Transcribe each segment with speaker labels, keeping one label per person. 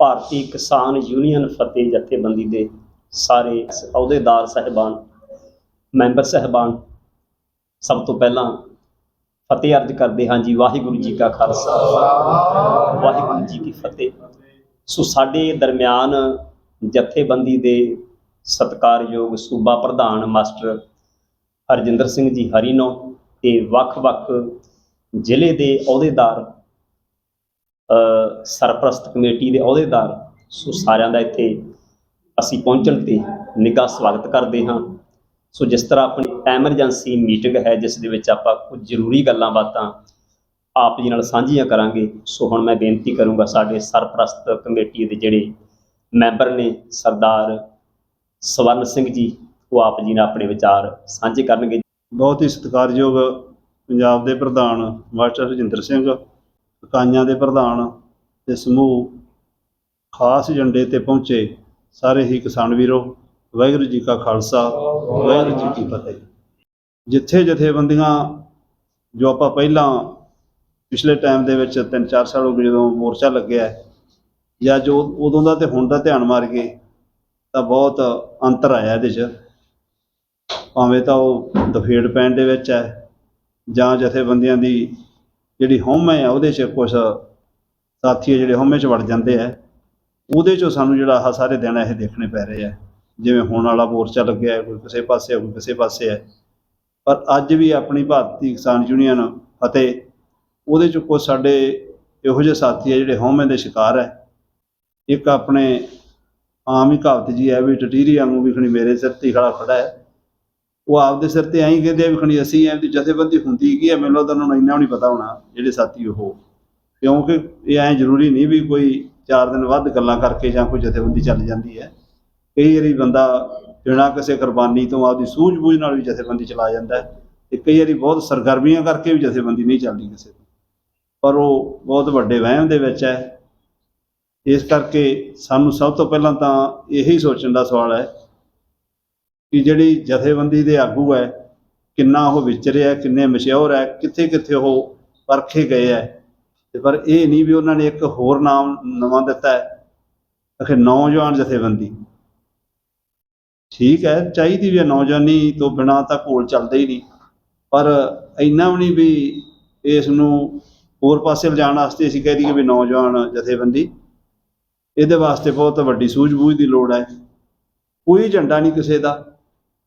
Speaker 1: ਭਾਰਤੀ ਕਿਸਾਨ ਯੂਨੀਅਨ ਫਤਿਹ ਜਥੇਬੰਦੀ ਦੇ ਸਾਰੇ ਅਹੁਦੇਦਾਰ ਸਹਿਬਾਨ, ਮੈਂਬਰ ਸਹਿਬਾਨ, ਸਭ ਤੋਂ ਪਹਿਲਾਂ ਫਤਿਹ ਅਰਜ ਕਰਦੇ ਹਾਂ ਜੀ ਵਾਹਿਗੁਰੂ ਜੀ ਕਾ ਖਾਲਸਾ। ਵਾਹਿਗੁਰੂ ਜੀ ਕੀ ਫਤਿਹ। ਸੋ ਸਾਡੇ ਦਰਮਿਆਨ ਜਥੇਬੰਦੀ ਦੇ ਸਤਿਕਾਰਯੋਗ ਸੂਬਾ ਪ੍ਰਧਾਨ ਮਾਸਟਰ ਹਰਜਿੰਦਰ ਸਿੰਘ ਜੀ ਹਰੀਨੋ ਤੇ ਵੱਖ-ਵੱਖ ਜ਼ਿਲ੍ਹੇ ਦੇ ਅਹੁਦੇਦਾਰ ਸਰਪ੍ਰਸਤ ਕਮੇਟੀ ਦੇ ਅਹੁਦੇਦਾਰ। ਸੋ ਸਾਰਿਆਂ ਦਾ ਇੱਥੇ ਅਸੀਂ ਪਹੁੰਚਣ ਤੇ ਨਿੱਘਾ ਸਵਾਗਤ ਕਰਦੇ ਹਾਂ। ਸੋ ਜਿਸ ਤਰ੍ਹਾਂ ਆਪਣੀ ਐਮਰਜੈਂਸੀ ਮੀਟਿੰਗ ਹੈ, ਜਿਸ ਦੇ ਵਿੱਚ ਆਪਾਂ ਕੁਝ ਜ਼ਰੂਰੀ ਗੱਲਾਂ ਬਾਤਾਂ ਆਪ ਜੀ ਨਾਲ ਸਾਂਝੀਆਂ ਕਰਾਂਗੇ, ਸੋ ਹੁਣ ਮੈਂ ਬੇਨਤੀ ਕਰੂੰਗਾ ਸਾਡੇ ਸਰਪ੍ਰਸਤ ਕਮੇਟੀ ਦੇ ਜਿਹੜੇ ਮੈਂਬਰ ਨੇ, ਸਰਦਾਰ ਸਵਰਨ ਸਿੰਘ ਜੀ, ਉਹ ਆਪ ਜੀ ਨਾਲ ਆਪਣੇ ਵਿਚਾਰ ਸਾਂਝੇ ਕਰਨਗੇ।
Speaker 2: ਬਹੁਤ ਹੀ ਸਤਿਕਾਰਯੋਗ ਪੰਜਾਬ ਦੇ ਪ੍ਰਧਾਨ ਮਾਸਟਰ ਰਜਿੰਦਰ ਸਿੰਘ ਇਕਾਈਆਂ ਦੇ ਪ੍ਰਧਾਨ ਤੇ ਸਮੂਹ ਖਾਸ ਏਜੰਡੇ ਤੇ ਪਹੁੰਚੇ, ਸਾਰੇ ਹੀ ਕਿਸਾਨ ਵੀਰੋ, ਵਾਹਿਗੁਰੂ ਜੀ ਕਾ ਖਾਲਸਾ, ਵਾਹਿਗੁਰੂ ਜੀ ਕੀ ਫਤਿਹ। ਜਿੱਥੇ ਜਥੇਬੰਦੀਆਂ ਜੋ ਆਪਾਂ ਪਹਿਲਾਂ ਪਿਛਲੇ ਟਾਈਮ ਦੇ ਵਿੱਚ 3-4 ਸਾਲ ਹੋ ਗਏ ਜਦੋਂ ਮੋਰਚਾ ਲੱਗਿਆ ਜਾਂ ਜੋ ਉਦੋਂ ਦਾ ਤੇ ਹੁਣ ਦਾ ਧਿਆਨ ਮਾਰ ਕੇ ਤਾਂ ਬਹੁਤ ਅੰਤਰ ਆਇਆ ਇਹਦੇ 'ਚ। ਭਾਵੇਂ ਤਾਂ ਉਹ ਦਫੇੜ ਪੈਣ ਦੇ ਵਿੱਚ ਹੈ, ਜਾਂ ਜਥੇਬੰਦੀਆਂ ਦੀ ਜਿਹੜੀ ਹਉਮੈ ਆ ਉਹਦੇ 'ਚ ਕੁਝ ਸਾਥੀ ਜਿਹੜੇ ਹਉਮੈ 'ਚ ਵੜ ਜਾਂਦੇ ਆ। ਉਹਦੇ 'ਚੋਂ ਸਾਨੂੰ ਜਿਹੜਾ ਆਹ ਸਾਰੇ ਦਿਨ ਇਹ ਦੇਖਣੇ ਪੈ ਰਹੇ ਆ। ਜਿਵੇਂ ਹੁਣ ਵਾਲਾ ਮੋਰਚਾ ਲੱਗਿਆ ਕੋਈ ਕਿਸੇ ਪਾਸੇ ਹੈ, ਕੋਈ ਕਿਸੇ ਪਾਸੇ ਹੈ ਪਰ ਅੱਜ ਵੀ ਆਪਣੀ ਭਾਰਤੀ ਕਿਸਾਨ ਯੂਨੀਅਨ ਫਤਿਹ ਉਹਦੇ 'ਚ ਕੁਝ ਸਾਡੇ ਇਹੋ ਜਿਹੇ ਸਾਥੀ ਆ ਜਿਹੜੇ ਹਉਮੈ ਦੇ ਸ਼ਿਕਾਰ ਹੈ ਇੱਕ ਆਪਣੇ ਆਮ ਹੀ ਕਹਾਵਤ ਜੀ ਹੈ ਵੀ ਟਟੀਰੀ ਵਾਂਗੂ ਵੀ ਖਣੀ ਮੇਰੇ ਸਿਰ ਤੇ ਖੜਾ ਖੜਾ ਹੈ ਉਹ ਆਪਦੇ ਸਿਰ ਤੇ ਐਂ ਕਹਿੰਦੇ ਆ ਵੀ ਖਣੀ ਅਸੀਂ ਐ ਦੀ ਜਥੇਬੰਦੀ ਹੁੰਦੀ ਕੀ ਹੈ, ਮੈਨੂੰ ਲੱਗਦਾ ਉਹਨਾਂ ਨੂੰ ਇੰਨਾ ਵੀ ਨਹੀਂ ਪਤਾ ਹੋਣਾ ਜਿਹੜੇ ਸਾਥੀ ਉਹ। ਕਿਉਂਕਿ ਇਹ ਐਂ ਜ਼ਰੂਰੀ ਨਹੀਂ ਵੀ ਕੋਈ ਚਾਰ ਦਿਨ ਵੱਧ ਗੱਲਾਂ ਕਰਕੇ ਜਾਂ ਕੋਈ ਜਥੇਬੰਦੀ ਚੱਲ ਜਾਂਦੀ ਹੈ। ਕਈ ਵਾਰੀ ਬੰਦਾ ਬਿਨਾਂ ਕਿਸੇ ਕੁਰਬਾਨੀ ਤੋਂ ਆਪਦੀ ਸੂਝ-ਬੂਝ ਨਾਲ ਵੀ ਜਥੇਬੰਦੀ ਚਲਾ ਜਾਂਦਾ ਹੈ ਤੇ ਕਈ ਵਾਰੀ ਬਹੁਤ ਸਰਗਰਮੀਆਂ ਕਰਕੇ ਵੀ ਜਥੇਬੰਦੀ ਨਹੀਂ ਚੱਲਦੀ ਕਿਸੇ ਦੀ ਪਰ ਉਹ ਬਹੁਤ ਵੱਡੇ ਵਹਿਮ ਦੇ ਵਿੱਚ ਹੈ। ਇਸ ਕਰਕੇ ਸਾਨੂੰ ਸਭ ਤੋਂ ਪਹਿਲਾਂ ਤਾਂ ਇਹੀ ਸੋਚਣ ਦਾ ਸਵਾਲ ਹੈ ਕਿ ਜਿਹੜੀ ਜਥੇਬੰਦੀ ਦੇ ਆਗੂ ਹੈ, ਕਿੰਨਾ ਉਹ ਵਿਚਰਿਆ ਕਿੰਨੇ ਮਸ਼ਹੂਰ ਹੈ, ਕਿੱਥੇ ਕਿੱਥੇ ਉਹ ਪਰਖੇ ਗਏ ਹੈ। ਤੇ ਪਰ ਇਹ ਨਹੀਂ ਵੀ ਉਹਨਾਂ ਨੇ ਇੱਕ ਹੋਰ ਨਾਮ ਨਵਾਂ ਦਿੱਤਾ ਹੈ, ਅਖੇ ਨੌਜਵਾਨ ਜਥੇਬੰਦੀ। ਠੀਕ ਹੈ, ਚਾਹੀਦੀ ਵੀ ਨੌਜਵਾਨੀ ਤੋਂ ਬਿਨਾ ਤਾਂ ਘੋਲ ਚੱਲਦਾ ਹੀ ਨਹੀਂ। ਪਰ ਇੰਨਾ ਵੀ ਨਹੀਂ ਵੀ ਇਸ ਨੂੰ ਹੋਰ ਪਾਸੇ ਲਿਜਾਣ ਵਾਸਤੇ ਅਸੀਂ ਕਹਿ ਦਈਏ ਵੀ ਨੌਜਵਾਨ ਜਥੇਬੰਦੀ, ਇਹਦੇ ਵਾਸਤੇ ਬਹੁਤ ਵੱਡੀ ਸੂਝ-ਬੂਝ ਦੀ ਲੋੜ ਹੈ। ਕੋਈ ਏਜੰਡਾ ਨਹੀਂ ਕਿਸੇ ਦਾ।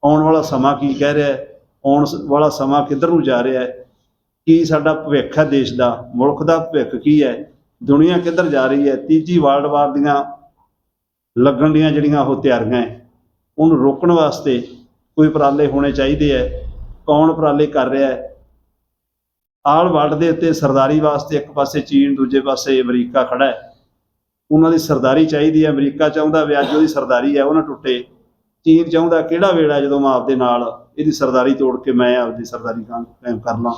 Speaker 2: ਆਉਣ ਵਾਲਾ ਸਮਾਂ ਕੀ ਕਹਿ ਰਿਹਾ ਹੈ? ਆਉਣ ਵਾਲਾ ਸਮਾਂ ਕਿੱਧਰ ਨੂੰ ਜਾ ਰਿਹਾ ਹੈ? ਕੀ ਸਾਡਾ ਭਵਿੱਖ ਹੈ ਦੇਸ਼ ਦਾ? ਮੁਲਕ ਦਾ ਭਵਿੱਖ ਕੀ ਹੈ? ਦੁਨੀਆ ਕਿੱਧਰ ਜਾ ਰਹੀ ਹੈ? ਤੀਜੀ ਵਰਲਡ ਵਾਰ ਦੀਆਂ ਲੱਗਣ ਦੀਆਂ ਜਿਹੜੀਆਂ ਉਹ ਤਿਆਰੀਆਂ ਹੈ, ਉਹਨੂੰ ਰੋਕਣ ਵਾਸਤੇ ਕੋਈ ਉਪਰਾਲੇ ਹੋਣੇ ਚਾਹੀਦੇ ਹੈ? ਕੌਣ ਉਪਰਾਲੇ ਕਰ ਰਿਹਾ ਹੈ? ਆਲ ਵਰਲਡ ਦੇ ਉੱਤੇ ਸਰਦਾਰੀ ਵਾਸਤੇ ਇੱਕ ਪਾਸੇ ਚੀਨ, ਦੂਜੇ ਪਾਸੇ ਅਮਰੀਕਾ ਖੜਾ ਹੈ। ਉਹਨਾਂ ਦੀ ਸਰਦਾਰੀ ਚਾਹੀਦੀ ਹੈ, ਅਮਰੀਕਾ ਚਾਹੁੰਦਾ ਵੀ ਅੱਜ ਉਹਦੀ ਸਰਦਾਰੀ ਹੈ, ਉਹ ਨਾ ਟੁੱਟੇ। ਚੀਨ ਚਾਹੁੰਦਾ ਕਿਹੜਾ ਵੇਲਾ ਜਦੋਂ ਮੈਂ ਆਪਦੇ ਨਾਲ ਇਹਦੀ ਸਰਦਾਰੀ ਤੋੜ ਕੇ ਮੈਂ ਆਪਦੀ ਸਰਦਾਰੀ ਕਾਂ- ਕਾਇਮ ਕਰ ਲਾਂ।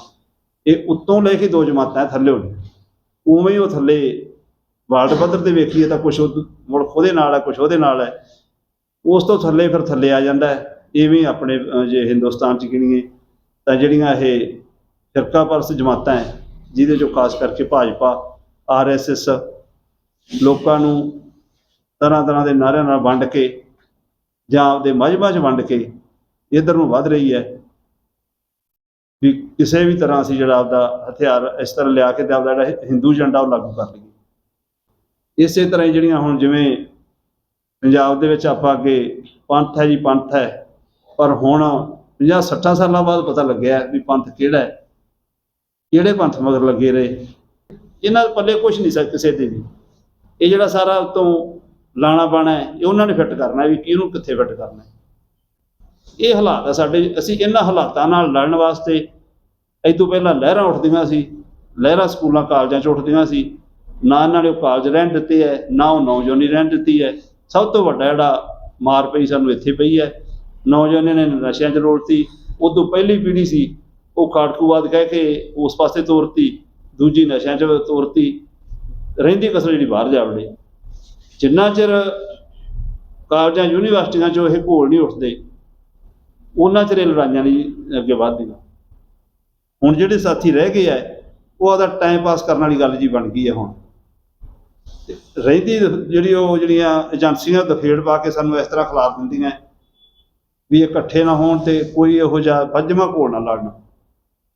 Speaker 2: ਇਹ ਉੱਤੋਂ ਲੈ ਕੇ ਦੋ ਜਮਾਤਾਂ ਥੱਲੇ ਨੇ ਉਵੇਂ ਹੀ ਉਹ ਥੱਲੇ ਵਰਲਡ ਪੱਧਰ ਤੇ ਵੇਖੀਏ ਤਾਂ ਕੁਝ ਮੁਲਕ ਉਹਦੇ ਨਾਲ ਹੈ ਕੁਝ ਉਹਦੇ ਨਾਲ ਹੈ। ਉਸ ਤੋਂ ਥੱਲੇ ਫਿਰ ਥੱਲੇ ਆ ਜਾਂਦਾ ਇਵੇਂ ਆਪਣੇ ਜੇ ਹਿੰਦੁਸਤਾਨ ਚ ਗਿਣੀਏ ਤਾਂ ਜਿਹੜੀਆਂ ਇਹ ਫਿਰਕਾ ਪਰਸ ਜਮਾਤਾਂ ਹੈ, ਜਿਹਦੇ ਚੋਂ ਖਾਸ ਕਰਕੇ ਭਾਜਪਾ ਆਰਐਸਐਸ ਲੋਕਾਂ ਨੂੰ ਤਰ੍ਹਾਂ ਤਰ੍ਹਾਂ ਦੇ ਨਾਰਿਆਂ ਨਾਲ ਵੰਡ ਕੇ ਜਾਂ ਆਪਦੇ ਮਜ਼ਹਬਾਂ 'ਚ ਵੰਡ ਕੇ ਇਧਰ ਨੂੰ ਵੱਧ ਰਹੀ ਹੈ। ਵੀ ਕਿਸੇ ਵੀ ਤਰ੍ਹਾਂ ਅਸੀਂ ਜਿਹੜਾ ਆਪਦਾ ਹਥਿਆਰ ਇਸ ਤਰ੍ਹਾਂ ਲਿਆ ਕੇ ਤੇ ਆਪਦਾ ਜਿਹੜਾ ਹਿੰਦੂ ਏਜੰਡਾ ਉਹ ਲਾਗੂ ਕਰ ਲਈਏ। ਇਸੇ ਤਰ੍ਹਾਂ ਜਿਹੜੀਆਂ ਹੁਣ ਜਿਵੇਂ ਪੰਜਾਬ ਦੇ ਵਿੱਚ ਆਪਾਂ ਅੱਗੇ ਪੰਥ ਹੈ ਜੀ, ਪੰਥ ਹੈ। ਪਰ ਹੁਣ 50 60 ਸਾਲਾਂ ਬਾਅਦ ਪਤਾ ਲੱਗਿਆ ਵੀ ਪੰਥ ਕਿਹੜਾ ਹੈ। ਕਿਹੜੇ ਪੰਥ ਮਗਰ ਲੱਗੇ ਰਹੇ। ਇਹਨਾਂ ਪੱਲੇ ਕੁਝ ਨਹੀਂ ਸਕ ਕਿਸੇ ਦੇ ਵੀ। ਇਹ ਜਿਹੜਾ ਸਾਰਾ ਤੋਂ ਲਾਣਾ ਬਾਣਾ ਇਹ ਉਹਨਾਂ ਨੇ ਫਿੱਟ ਕਰਨਾ ਹੈ ਵੀ ਕਿਹਨੂੰ ਕਿੱਥੇ ਫਿੱਟ ਕਰਨਾ ਇਹ ਹਾਲਾਤ ਆ ਸਾਡੇ, ਅਸੀਂ ਇਹਨਾਂ ਹਾਲਾਤਾਂ ਨਾਲ ਲੜਨ ਵਾਸਤੇ ਇਹ ਤੋਂ ਪਹਿਲਾਂ ਲਹਿਰਾਂ ਉੱਠਦੀਆਂ ਸੀ, ਲਹਿਰਾਂ ਸਕੂਲਾਂ, ਕਾਲਜਾਂ 'ਚ ਉੱਠਦੀਆਂ ਸੀ। ਨਾ ਇਹਨਾਂ ਨੇ ਉਹ ਕਾਲਜ ਰਹਿਣ ਦਿੱਤੇ ਹੈ, ਨਾ ਉਹ ਨੌਜਵਾਨੀ ਰਹਿਣ ਦਿੱਤੀ ਹੈ। ਸਭ ਤੋਂ ਵੱਡਾ ਜਿਹੜਾ ਮਾਰ ਪਈ ਸਾਨੂੰ ਇੱਥੇ ਪਈ ਹੈ। ਨੌਜਵਾਨਾਂ ਨੇ ਨਸ਼ਿਆਂ 'ਚ ਰੋਲਤੀ, ਉਦੋਂ ਪਹਿਲੀ ਪੀੜ੍ਹੀ ਸੀ, ਉਹ ਖਾੜਕੂਵਾਦ ਕਹਿ ਕੇ ਉਸ ਪਾਸੇ ਤੋਰਤੀ, ਦੂਜੀ ਨਸ਼ਿਆਂ 'ਚ ਤੋਰਤੀ। ਰਹਿੰਦੀ ਕਸਰ ਜਿਹੜੀ ਬਾਹਰ ਜਾ ਵੜੇ। ਜਿੰਨਾ ਚਿਰ ਕਾਲਜਾਂ, ਯੂਨੀਵਰਸਿਟੀਆਂ 'ਚੋਂ ਇਹ ਘੋਲ ਨਹੀਂ ਉੱਠਦੇ, ਉਹਨਾਂ ਚਿਰ ਇਹ ਲੜਾਈਆਂ ਨਹੀਂ ਅੱਗੇ ਵਧਦੀਆਂ। ਹੁਣ ਜਿਹੜੇ ਸਾਥੀ ਰਹਿ ਗਏ ਆ, ਉਹ ਆਦਾ ਟਾਈਮ ਪਾਸ ਕਰਨ ਵਾਲੀ ਗੱਲ ਜੀ ਬਣ ਗਈ ਹੈ ਹੁਣ। ਰਹਿੰਦੀ ਜਿਹੜੀ ਉਹ ਜਿਹੜੀਆਂ ਏਜੰਸੀਆਂ ਦਫੇੜ ਪਾ ਕੇ ਸਾਨੂੰ ਇਸ ਤਰ੍ਹਾਂ ਖਿਲਾਫ ਦਿੰਦੀਆਂ। ਵੀ ਇਹ ਇਕੱਠੇ ਨਾ ਹੋਣ ਤੇ ਕੋਈ ਇਹੋ ਜਿਹਾ ਪੰਜਵਾਂ ਘੋਲ ਨਾ ਲੜਨ।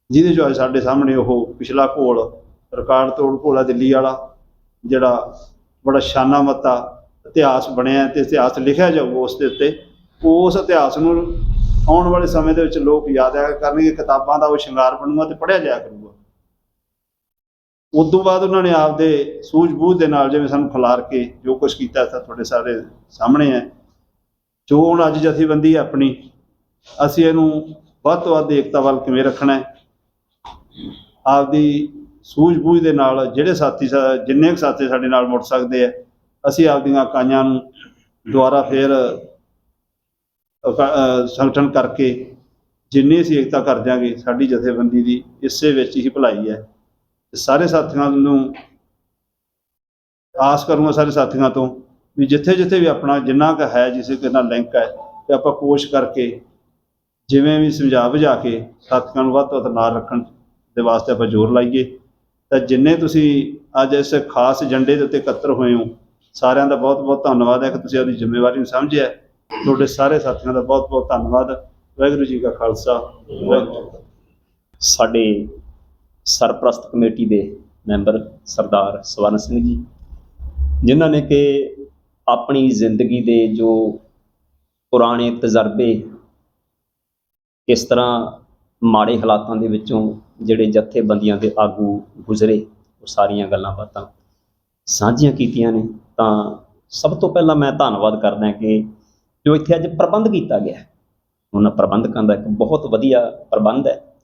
Speaker 2: ਜਿਹਦੇ ਚੋਂ ਅੱਜ ਸਾਡੇ ਸਾਹਮਣੇ ਉਹ ਪਿਛਲਾ ਘੋਲ, ਰਿਕਾਰਡ ਤੋੜ, ਘੋਲ ਆ ਦਿੱਲੀ ਵਾਲਾ, ਜਿਹੜਾ ਬੜਾ ਸ਼ਾਨਾ ਮਤਾ ਇਤਿਹਾਸ ਬਣਿਆ ਤੇ ਇਤਿਹਾਸ ਲਿਖਿਆ ਜਾਊਗਾ ਉਸ ਦੇ ਉੱਤੇ। ਉਸ ਇਤਿਹਾਸ ਨੂੰ ਆਉਣ ਵਾਲੇ ਸਮੇਂ ਦੇ ਵਿੱਚ ਲੋਕ ਯਾਦ ਆਇਆ ਕਰਨਗੇ, ਕਿਤਾਬਾਂ ਦਾ ਉਹ ਸ਼ਿੰਗਾਰ ਬਣੂਗਾ ਤੇ ਪੜ੍ਹਿਆ ਜਾਇਆ ਕਰੂਗਾ। ਉਸ ਤੋਂ ਬਾਅਦ ਉਹਨਾਂ ਨੇ ਆਪਦੇ ਸੂਝ-ਬੂਝ ਦੇ ਨਾਲ ਜਿਵੇਂ ਸਾਨੂੰ ਫਲਾਰ ਕੇ ਜੋ ਕੁਝ ਕੀਤਾ ਤਾਂ ਤੁਹਾਡੇ ਸਾਰੇ ਸਾਹਮਣੇ ਹੈ। ਜੋ ਹੁਣ ਅੱਜ ਜਥੇਬੰਦੀ ਹੈ ਆਪਣੀ, ਅਸੀਂ ਇਹਨੂੰ ਵੱਧ ਤੋਂ ਵੱਧ ਏਕਤਾ ਵੱਲ ਕਿਵੇਂ ਰੱਖਣਾ ਹੈ? ਆਪਦੀ ਸੂਝ-ਬੂਝ ਦੇ ਨਾਲ ਜਿਹੜੇ ਸਾਥੀ ਸਾ- ਜਿੰਨੇ ਕੁ ਸਾਥੀ ਸਾਡੇ ਨਾਲ ਮੁੜ ਸਕਦੇ ਆ, ਅਸੀਂ ਆਪਦੀਆਂ ਇਕਾਈਆਂ ਨੂੰ ਦੁਬਾਰਾ ਫਿਰ ਸੰਗਠਨ ਕਰਕੇ ਜਿੰਨੀ ਅਸੀਂ ਏਕਤਾ ਕਰ ਦਿਆਂਗੇ, ਸਾਡੀ ਜਥੇਬੰਦੀ ਦੀ ਇਸੇ ਵਿੱਚ ਹੀ ਭਲਾਈ ਹੈ। ਸਾਰੇ ਸਾਥੀਆਂ ਨੂੰ ਆਸ ਕਰੂੰਗਾ ਸਾਰੇ ਸਾਥੀਆਂ ਤੋਂ ਵੀ ਜਿੱਥੇ ਜਿੱਥੇ ਵੀ ਆਪਣਾ ਜਿੰਨਾ ਕੁ ਹੈ, ਜਿਸੇ ਕੇ ਨਾਲ ਲਿੰਕ ਹੈ, ਤੇ ਆਪਾਂ ਕੋਸ਼ਿਸ਼ ਕਰਕੇ ਜਿਵੇਂ ਵੀ ਸਮਝਾ ਬੁਝਾ ਕੇ ਸਾਥੀਆਂ ਨੂੰ ਵੱਧ ਤੋਂ ਵੱਧ ਨਾਲ ਰੱਖਣ ਦੇ ਵਾਸਤੇ ਆਪਾਂ ਜ਼ੋਰ ਲਾਈਏ। ਤਾਂ ਜਿੰਨੇ ਤੁਸੀਂ ਅੱਜ ਇਸ ਖਾਸ ਏਜੰਡੇ ਦੇ ਉੱਤੇ ਇਕੱਤਰ ਹੋਏ ਹੋ, ਸਾਰਿਆਂ ਦਾ ਬਹੁਤ ਬਹੁਤ ਧੰਨਵਾਦ ਹੈ ਕਿ ਤੁਸੀਂ ਆਪਣੀ ਜ਼ਿੰਮੇਵਾਰੀ ਨੂੰ ਸਮਝਿਆ। ਤੁਹਾਡੇ ਸਾਰੇ ਸਾਥੀਆਂ ਦਾ ਬਹੁਤ ਬਹੁਤ ਧੰਨਵਾਦ। ਵਾਹਿਗੁਰੂ ਜੀ ਕਾ ਖਾਲਸਾ। ਵਾਹਿਗੁਰੂ
Speaker 1: ਸਾਡੇ ਸਰਪ੍ਰਸਤ ਕਮੇਟੀ ਦੇ ਮੈਂਬਰ ਸਰਦਾਰ ਸਵਰਨ ਸਿੰਘ ਜੀ, ਜਿਨ੍ਹਾਂ ਨੇ ਕਿ ਆਪਣੀ ਜ਼ਿੰਦਗੀ ਦੇ ਜੋ ਪੁਰਾਣੇ ਤਜਰਬੇ ਕਿਸ ਤਰ੍ਹਾਂ ਮਾੜੇ ਹਾਲਾਤਾਂ ਦੇ ਵਿੱਚੋਂ ਜਿਹੜੇ ਜਥੇਬੰਦੀਆਂ ਦੇ ਆਗੂ ਗੁਜ਼ਰੇ, ਉਹ ਸਾਰੀਆਂ ਗੱਲਾਂ ਬਾਤਾਂ ਸਾਂਝੀਆਂ ਕੀਤੀਆਂ ਨੇ। ਤਾਂ ਸਭ ਤੋਂ ਪਹਿਲਾਂ ਮੈਂ ਧੰਨਵਾਦ ਕਰਦਾ ਕਿ ਜੋ ਇੱਥੇ ਅੱਜ ਪ੍ਰਬੰਧ ਕੀਤਾ ਗਿਆ ਉਹਨਾਂ ਪ੍ਰਬੰਧਕਾਂ ਦਾ ਇੱਕ ਬਹੁਤ ਵਧੀਆ ਪ੍ਰਬੰਧ ਹੈ।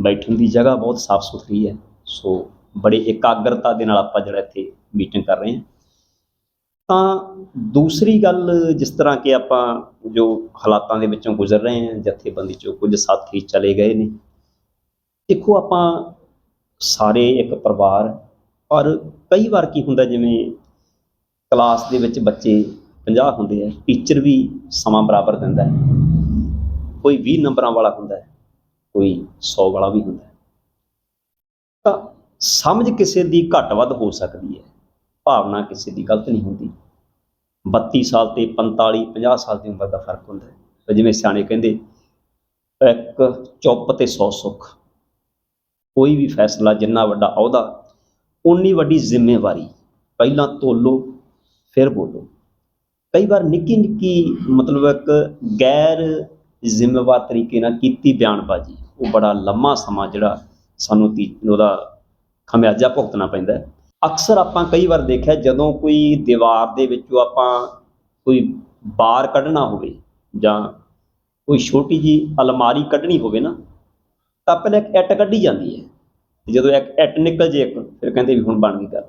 Speaker 1: ਬੈਠਣ ਦੀ ਜਗ੍ਹਾ ਬਹੁਤ ਸਾਫ਼ ਸੁਥਰੀ ਹੈ। ਸੋ ਬੜੇ ਇਕਾਗਰਤਾ ਦੇ ਨਾਲ ਆਪਾਂ ਜਿਹੜਾ ਇੱਥੇ ਮੀਟਿੰਗ ਕਰ ਰਹੇ ਹਾਂ। ਤਾਂ ਦੂਸਰੀ ਗੱਲ, ਜਿਸ ਤਰ੍ਹਾਂ ਕਿ ਆਪਾਂ ਜੋ ਹਾਲਾਤਾਂ ਦੇ ਵਿੱਚੋਂ ਗੁਜ਼ਰ ਰਹੇ ਹਾਂ, ਜਥੇਬੰਦੀ ਚੋਂ ਕੁਝ ਸਾਥੀ ਚਲੇ ਗਏ ਨੇ। ਦੇਖੋ ਆਪਾਂ ਸਾਰੇ ਇੱਕ ਪਰਿਵਾਰ ਔਰ ਕਈ ਵਾਰ ਕੀ ਹੁੰਦਾ ਜਿਵੇਂ ਕਲਾਸ ਦੇ ਵਿੱਚ ਬੱਚੇ 50 ਹੁੰਦੇ ਆ ਟੀਚਰ ਵੀ ਸਮਾਂ ਬਰਾਬਰ ਦਿੰਦਾ ਹੈ। ਕੋਈ 20 ਨੰਬਰਾਂ ਵਾਲਾ ਹੁੰਦਾ ਹੈ, ਕੋਈ 100 ਵਾਲਾ ਵੀ ਹੁੰਦਾ ਹੈ। ਤਾਂ ਸਮਝ ਕਿਸੇ ਦੀ ਘੱਟ ਵੱਧ ਹੋ ਸਕਦੀ ਹੈ, ਭਾਵਨਾ ਕਿਸੇ ਦੀ ਗਲਤ ਨਹੀਂ ਹੁੰਦੀ। 32 ਸਾਲ ਤੇ 45 50 ਸਾਲ ਦੀ ਉਮਰ ਦਾ ਫ਼ਰਕ ਹੁੰਦਾ ਹੈ। ਜਿਵੇਂ ਸਿਆਣੇ ਕਹਿੰਦੇ, ਇੱਕ ਚੁੱਪ ਤੇ 100 ਸੁੱਖ। ਕੋਈ ਵੀ ਫੈਸਲਾ ਜਿੰਨਾ ਵੱਡਾ ਅਹੁਦਾ ਉਨੀ ਵੱਡੀ ਜ਼ਿੰਮੇਵਾਰੀ। ਪਹਿਲਾਂ ਤੋਲੋ ਫਿਰ ਬੋਲੋ। ਕਈ ਵਾਰ ਨਿੱਕੀ ਨਿੱਕੀ ਮਤਲਬ ਇੱਕ ਗੈਰ ਜ਼ਿੰਮੇਵਾਰ ਤਰੀਕੇ ਨਾਲ ਕੀਤੀ ਬਿਆਨਬਾਜ਼ੀ, ਉਹ ਬੜਾ ਲੰਮਾ ਸਮਾਂ ਜਿਹੜਾ ਸਾਨੂੰ ਤੀ, ਉਹਦਾ ਖਮਿਆਜਾ ਭੁਗਤਣਾ ਪੈਂਦਾ ਅਕਸਰ ਆਪਾਂ ਕਈ ਵਾਰ ਦੇਖਿਆ, ਜਦੋਂ ਕੋਈ ਦੀਵਾਰ ਦੇ ਵਿੱਚੋਂ ਆਪਾਂ ਕੋਈ ਬਾਰ ਕੱਢਣਾ ਹੋਵੇ ਜਾਂ ਕੋਈ ਛੋਟੀ ਜੀ ਅਲਮਾਰੀ ਕੱਢਣੀ ਹੋਵੇ ਨਾ ਤਾਂ ਪਹਿਲਾਂ ਇੱਕ ਇੱਟ ਕੱਢੀ ਜਾਂਦੀ ਹੈ। ਤੇ ਜਦੋਂ ਇੱਕ ਇੱਟ ਨਿਕਲ ਜੇ ਇੱਕ, ਫਿਰ ਕਹਿੰਦੇ ਵੀ ਹੁਣ ਬਣ ਗਈ ਗੱਲ।